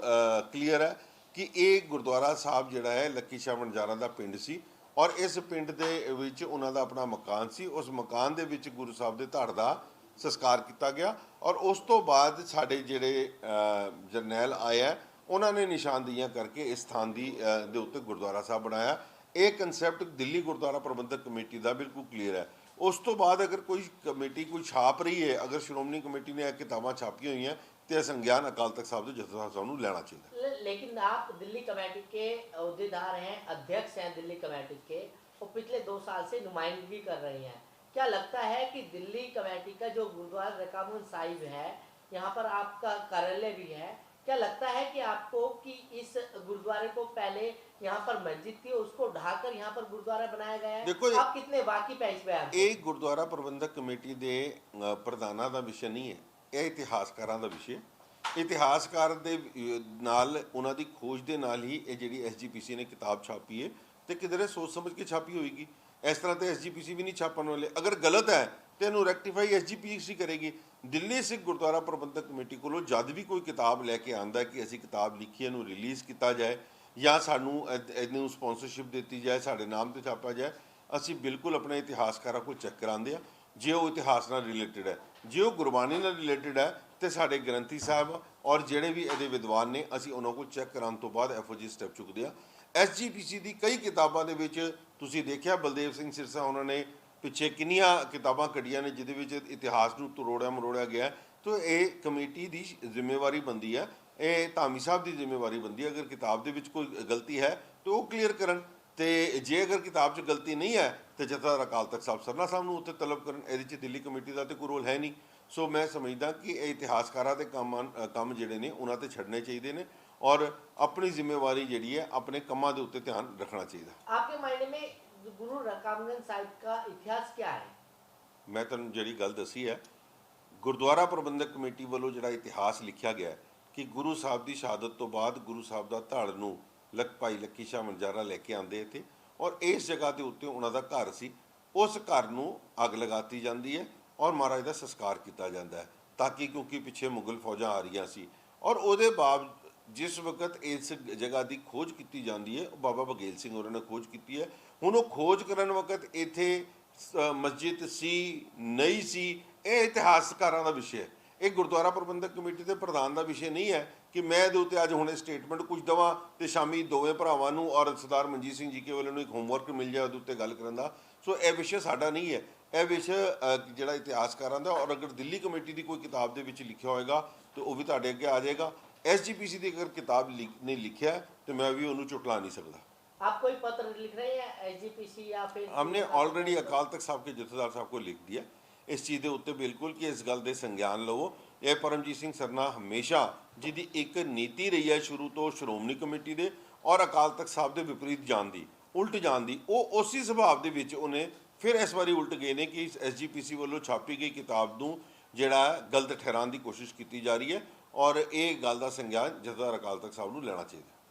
Speaker 6: ਕਲੀਅਰ ਹੈ। ਕਿ ਇਹ ਗੁਰਦੁਆਰਾ ਸਾਹਿਬ ਜਿਹੜਾ ਹੈ, ਲੱਕੀ ਸ਼ਾਹ ਵਣਜਾਰਾ ਦਾ ਪਿੰਡ ਸੀ ਔਰ ਇਸ ਪਿੰਡ ਦੇ ਵਿੱਚ ਉਹਨਾਂ ਦਾ ਆਪਣਾ ਮਕਾਨ ਸੀ। ਉਸ ਮਕਾਨ ਦੇ ਵਿੱਚ ਗੁਰੂ ਸਾਹਿਬ ਦੇ ਧੜ ਦਾ ਸੰਸਕਾਰ ਕੀਤਾ ਗਿਆ ਔਰ ਉਸ ਤੋਂ ਬਾਅਦ ਸਾਡੇ ਜਿਹੜੇ ਜਰਨੈਲ ਆਏ ਆ ਉਹਨਾਂ ਨੇ ਨਿਸ਼ਾਨਦੇਹੀਆਂ ਕਰਕੇ ਇਸ ਸਥਾਨ ਦੀ ਦੇ ਉੱਤੇ ਗੁਰਦੁਆਰਾ ਸਾਹਿਬ ਬਣਾਇਆ। ਇਹ ਕਨਸੈਪਟ ਦਿੱਲੀ ਗੁਰਦੁਆਰਾ ਪ੍ਰਬੰਧਕ ਕਮੇਟੀ ਦਾ ਬਿਲਕੁਲ ਕਲੀਅਰ ਹੈ। ਉਸ ਤੋਂ ਬਾਅਦ ਅਗਰ ਕੋਈ ਕਮੇਟੀ ਕੋਈ ਛਾਪ ਰਹੀ ਹੈ, ਅਗਰ ਸ਼੍ਰੋਮਣੀ ਕਮੇਟੀ ਨੇ ਇਹ ਕਿਤਾਬਾਂ ਛਾਪੀਆਂ ਹੋਈਆਂ ਤੇ ਇਹ ਸੰਗਿਆਨ ਅਕਾਲ ਤਖਤ ਸਾਹਿਬ ਦੇ ਜਥੇਦਾਰ ਸਾਹਿਬ ਨੂੰ ਲੈਣਾ ਚਾਹੀਦਾ
Speaker 5: ले, लेकिन आप दिल्ली कमेटी के अहदेदार हैं अध्यक्ष हैं दिल्ली कमेटी के और पिछले दो साल से नुमाइंदगी कर रही हैं क्या लगता है कि दिल्ली कमेटी का जो गुरुद्वारा रकाबगंज साहिब है यहाँ पर आपका कार्यालय भी है क्या लगता है कि आपको कि इस गुरुद्वारे को पहले यहाँ पर मस्जिद थी उसको ढाकर यहाँ पर गुरुद्वारा बनाया गया है
Speaker 6: देखो ये-
Speaker 5: आप कितने वाकिफ है इस बयान से?
Speaker 6: ਇਹ ਗੁਰਦੁਆਰਾ ਪ੍ਰਬੰਧਕ ਕਮੇਟੀ ਦੇ ਅ, ਪ੍ਰਧਾਨਾਂ ਦਾ ਵਿਸ਼ਾ ਨਹੀਂ ਹੈ ਇਹ ਇਤਿਹਾਸਕਾਰਾਂ ਦਾ ਵਿਸ਼ੇ ਇਤਿਹਾਸਕਾਰ ਦੇ ਨਾਲ, ਉਹਨਾਂ ਦੀ ਖੋਜ ਦੇ ਨਾਲ ਹੀ ਇਹ ਜਿਹੜੀ ਐਸਜੀਪੀਸੀ ਨੇ ਕਿਤਾਬ ਛਾਪੀ ਹੈ ਤੇ ਕਿਧਰੇ ਸੋਚ ਸਮਝ ਕੇ ਛਾਪੀ ਹੋਏਗੀ। ਇਸ ਤਰ੍ਹਾਂ ਤੇ ਐਸਜੀਪੀਸੀ ਵੀ ਨਹੀਂ ਛਾਪਣ ਵਾਲੇ। ਅਗਰ ਗਲਤ ਹੈ, ਤੇ ਇਹਨੂੰ ਰੈਕਟੀਫਾਈ ਐਸਜੀਪੀਸੀ ਕਰੇਗੀ। ਦਿੱਲੀ ਸਿੱਖ ਗੁਰਦੁਆਰਾ ਪ੍ਰਬੰਧਕ ਕਮੇਟੀ ਕੋਲੋਂ ਜਦ ਵੀ ਕੋਈ ਕਿਤਾਬ ਲੈ ਕੇ ਆਂਦਾ ਕਿ ਅਸੀਂ ਕਿਤਾਬ ਲਿਖੀ ਇਹਨੂੰ ਰਿਲੀਜ਼ ਕੀਤਾ ਜਾਏ ਜਾਂ ਸਾਨੂੰ ਇਹਨੂੰ ਸਪਾਂਸਰਸ਼ਿਪ ਦਿੱਤੀ ਜਾਏ, ਸਾਡੇ ਨਾਮ ਤੇ ਛਾਪਿਆ ਜਾਏ, ਅਸੀਂ ਬਿਲਕੁਲ ਆਪਣੇ ਇਤਿਹਾਸਕਾਰਾਂ ਕੋਲ ਚੈੱਕ ਕਰਾਉਂਦੇ ਆ ਜੇ ਉਹ ਇਤਿਹਾਸ ਨਾਲ ਰਿਲੇਟਡ ਹੈ, ਜੇ ਉਹ ਗੁਰਬਾਣੀ ਨਾਲ ਰਿਲੇਟਡ ਹੈ, ਤੇ ਸਾਡੇ ਗ੍ਰੰਥੀ ਸਾਹਿਬ ਔਰ ਜਿਹੜੇ ਵੀ ਇਹਦੇ ਵਿਦਵਾਨ ਨੇ, ਅਸੀਂ ਉਹਨਾਂ ਕੋਲ ਚੈੱਕ ਕਰਾਉਣ ਤੋਂ ਬਾਅਦ ਐਫਓ ਜੀ ਸਟੈਪ ਚੁੱਕਦੇ ਆ ਐਸਜੀਪੀਸੀ ਦੀ ਕਈ ਕਿਤਾਬਾਂ ਦੇ ਵਿੱਚ ਤੁਸੀਂ ਦੇਖਿਆ, ਬਲਦੇਵ ਸਿੰਘ ਸਿਰਸਾ ਉਹਨਾਂ ਨੇ ਪਿੱਛੇ ਕਿੰਨੀਆਂ ਕਿਤਾਬਾਂ ਕੱਢੀਆਂ ਨੇ, ਜਿਹਦੇ ਵਿੱਚ ਇਤਿਹਾਸ ਨੂੰ ਤਰੋੜਿਆ ਮਰੋੜਿਆ ਗਿਆ ਹੈ। ਤੋ ਇਹ ਕਮੇਟੀ ਦੀ ਜ਼ਿੰਮੇਵਾਰੀ ਬੰਦੀ ਹੈ। ਇਹ ਧਾਮੀ ਸਾਹਿਬ ਦੀ ਜ਼ਿੰਮੇਵਾਰੀ ਬੰਦੀ ਹੈ। ਅਗਰ ਕਿਤਾਬ ਦੇ ਵਿੱਚ ਕੋਈ ਗਲਤੀ ਹੈ, ਤਾਂ ਉਹ ਕਲੀਅਰ ਕਰਨ। ਤੇ ਜੇ ਅਗਰ ਕਿਤਾਬ 'ਚ ਗਲਤੀ ਨਹੀਂ ਹੈ ਤੇ ਜਥੇਦਾਰ ਅਕਾਲ ਤਖਤ ਸਾਹਿਬ ਸਰਨਾ ਸਾਹਿਬ ਨੂੰ ਉੱਥੇ ਤਲਬ ਕਰਨ ਇਹਦੇ 'ਚ ਦਿੱਲੀ ਕਮੇਟੀ ਦਾ ਤੇ ਕੋਈ ਰੋਲ ਹੈ ਨਹੀਂ। ਸੋ ਮੈਂ ਸਮਝਦਾ ਕਿ ਇਹ ਇਤਿਹਾਸਕਾਰਾਂ ਦੇ ਕੰਮ ਕੰਮ ਜਿਹੜੇ ਨੇ ਉਹਨਾਂ ਤੇ ਛੱਡਣੇ ਚਾਹੀਦੇ ਨੇ ਔਰ ਆਪਣੀ ਜ਼ਿੰਮੇਵਾਰੀ ਜਿਹੜੀ ਹੈ ਆਪਣੇ ਕੰਮਾਂ ਦੇ ਉੱਤੇ ਧਿਆਨ ਰੱਖਣਾ ਚਾਹੀਦਾ।
Speaker 5: ਆਪਕੇ ਮਾਇਨੇ ਮੇ ਗੁਰੂ ਰਕਾਮਗੰਜ ਸਾਹਿਬ ਦਾ ਇਤਿਹਾਸ ਕੀ ਹੈ?
Speaker 6: ਮੈਂ ਤੁਹਾਨੂੰ ਜਿਹੜੀ ਗੱਲ ਦੱਸੀ ਹੈ ਗੁਰਦੁਆਰਾ ਪ੍ਰਬੰਧਕ ਕਮੇਟੀ ਵੱਲੋਂ ਜਿਹੜਾ ਇਤਿਹਾਸ ਲਿਖਿਆ ਗਿਆ ਕਿ ਗੁਰੂ ਸਾਹਿਬ ਦੀ ਸ਼ਹਾਦਤ ਤੋਂ ਬਾਅਦ ਗੁਰੂ ਸਾਹਿਬ ਦਾ ਧੜ ਨੂੰ ਲਖ ਭਾਈ ਲੱਕੀ ਸ਼ਾਹ ਮੰਜ਼ਾਰਾ ਲੈ ਕੇ ਆਉਂਦੇ ਇੱਥੇ ਔਰ ਇਸ ਜਗ੍ਹਾ ਦੇ ਉੱਤੇ ਉਹਨਾਂ ਦਾ ਘਰ ਸੀ। ਉਸ ਘਰ ਨੂੰ ਅੱਗ ਲਗਾਤੀ ਜਾਂਦੀ ਹੈ ਔਰ ਮਹਾਰਾਜ ਦਾ ਸੰਸਕਾਰ ਕੀਤਾ ਜਾਂਦਾ ਹੈ ਤਾਂ ਕਿ ਕਿਉਂਕਿ ਪਿੱਛੇ ਮੁਗਲ ਫੌਜਾਂ ਆ ਰਹੀਆਂ ਸੀ ਔਰ ਉਹਦੇ ਬਾਅਦ ਜਿਸ ਵਕਤ ਇਸ ਜਗ੍ਹਾ ਦੀ ਖੋਜ ਕੀਤੀ ਜਾਂਦੀ ਹੈ, ਉਹ ਬਾਬਾ ਬਗੇਲ ਸਿੰਘ ਹੋਰਾਂ ਨੇ ਖੋਜ ਕੀਤੀ ਹੈ। ਹੁਣ ਉਹ ਖੋਜ ਕਰਨ ਵਕਤ ਇੱਥੇ ਮਸਜਿਦ ਸੀ, ਨਹੀਂ ਸੀ, ਇਹ ਇਤਿਹਾਸਕਾਰਾਂ ਦਾ ਵਿਸ਼ਾ ਹੈ। ਇਹ ਗੁਰਦੁਆਰਾ ਪ੍ਰਬੰਧਕ ਕਮੇਟੀ ਦੇ ਪ੍ਰਧਾਨ ਦਾ ਵਿਸ਼ੇ ਨਹੀਂ ਹੈ। ਕਿ ਮੈਂ ਇਹਦੇ ਉੱਤੇ ਅੱਜ ਹੁਣੇ ਸਟੇਟਮੈਂਟ ਕੁਝ ਦਵਾਂ ਤੇ ਸ਼ਾਮੀ ਦੋਵੇਂ ਭਰਾਵਾਂ ਨੂੰ ਔਰ ਸਰਦਾਰ ਮਨਜੀਤ ਸਿੰਘ ਜੀ ਕੇ ਵੱਲੋਂ ਨੂੰ ਇੱਕ ਹੋਮਵਰਕ ਮਿਲ ਜਾਏ ਉਹਦੇ ਉੱਤੇ ਗੱਲ ਕਰਨ ਦਾ ਸੋ ਇਹ ਵਿਸ਼ਾ ਸਾਡਾ ਨਹੀਂ ਹੈ ਇਹ ਵਿਸ਼ਾ ਅ, ਜਿਹੜਾ ਇਤਿਹਾਸਕਾਰਾਂ ਦਾ ਔਰ ਅਗਰ ਦਿੱਲੀ ਕਮੇਟੀ ਦੀ ਕੋਈ ਕਿਤਾਬ ਦੇ ਵਿੱਚ ਲਿਖਿਆ ਹੋਏਗਾ ਤੇ ਉਹ ਵੀ ਤੁਹਾਡੇ ਅੱਗੇ ਆ ਜਾਏਗਾ ਐਸਜੀਪੀਸੀ ਦੀ ਅਗਰ ਕਿਤਾਬ ਲਿਖ- ਨੇ ਲਿਖਿਆ ਹੈ, ਤੇ ਮੈਂ ਵੀ ਉਹਨੂੰ ਝੁਟਲਾ ਨਹੀਂ ਸਕਦਾ
Speaker 5: आप कोई पत्र लिख रहे हैं एसजीपीसी या फिर
Speaker 6: हमने ऑलरेडी अकाल तख्त साहब के जथेदार साहब को लिख दिया ਇਸ ਚੀਜ਼ ਦੇ ਉੱਤੇ ਬਿਲਕੁਲ ਕਿ ਇਸ ਗੱਲ ਦੇ ਸੰਗਿਆਨ ਲਵੋ ਇਹ ਪਰਮਜੀਤ ਸਿੰਘ ਸਰਨਾ ਹਮੇਸ਼ਾ ਜਿਹਦੀ ਇੱਕ ਨੀਤੀ ਰਹੀ ਹੈ ਸ਼ੁਰੂ ਤੋਂ ਸ਼੍ਰੋਮਣੀ ਕਮੇਟੀ ਦੇ ਔਰ ਅਕਾਲ ਤਖਤ ਸਾਹਿਬ ਦੇ ਵਿਪਰੀਤ ਜਾਣ ਦੀ, ਉਲਟ ਜਾਣ ਦੀ, ਉਹ ਉਸੇ ਸੁਭਾਅ ਦੇ ਵਿੱਚ ਉਹਨੇ ਫਿਰ ਇਸ ਵਾਰੀ ਉਲਟ ਗਏ ਨੇ ਕਿ ਐਸਜੀਪੀਸੀ ਵੱਲੋਂ ਛਾਪੀ ਗਈ ਕਿਤਾਬ ਨੂੰ ਜਿਹੜਾ ਗਲਤ ਠਹਿਰਾਉਣ ਦੀ ਕੋਸ਼ਿਸ਼ ਕੀਤੀ ਜਾ ਰਹੀ ਹੈ ਔਰ ਇਹ ਗੱਲ ਦਾ ਸੰਗਿਆਨ ਜਥੇਦਾਰ ਅਕਾਲ ਤਖਤ ਸਾਹਿਬ ਨੂੰ ਲੈਣਾ ਚਾਹੀਦਾ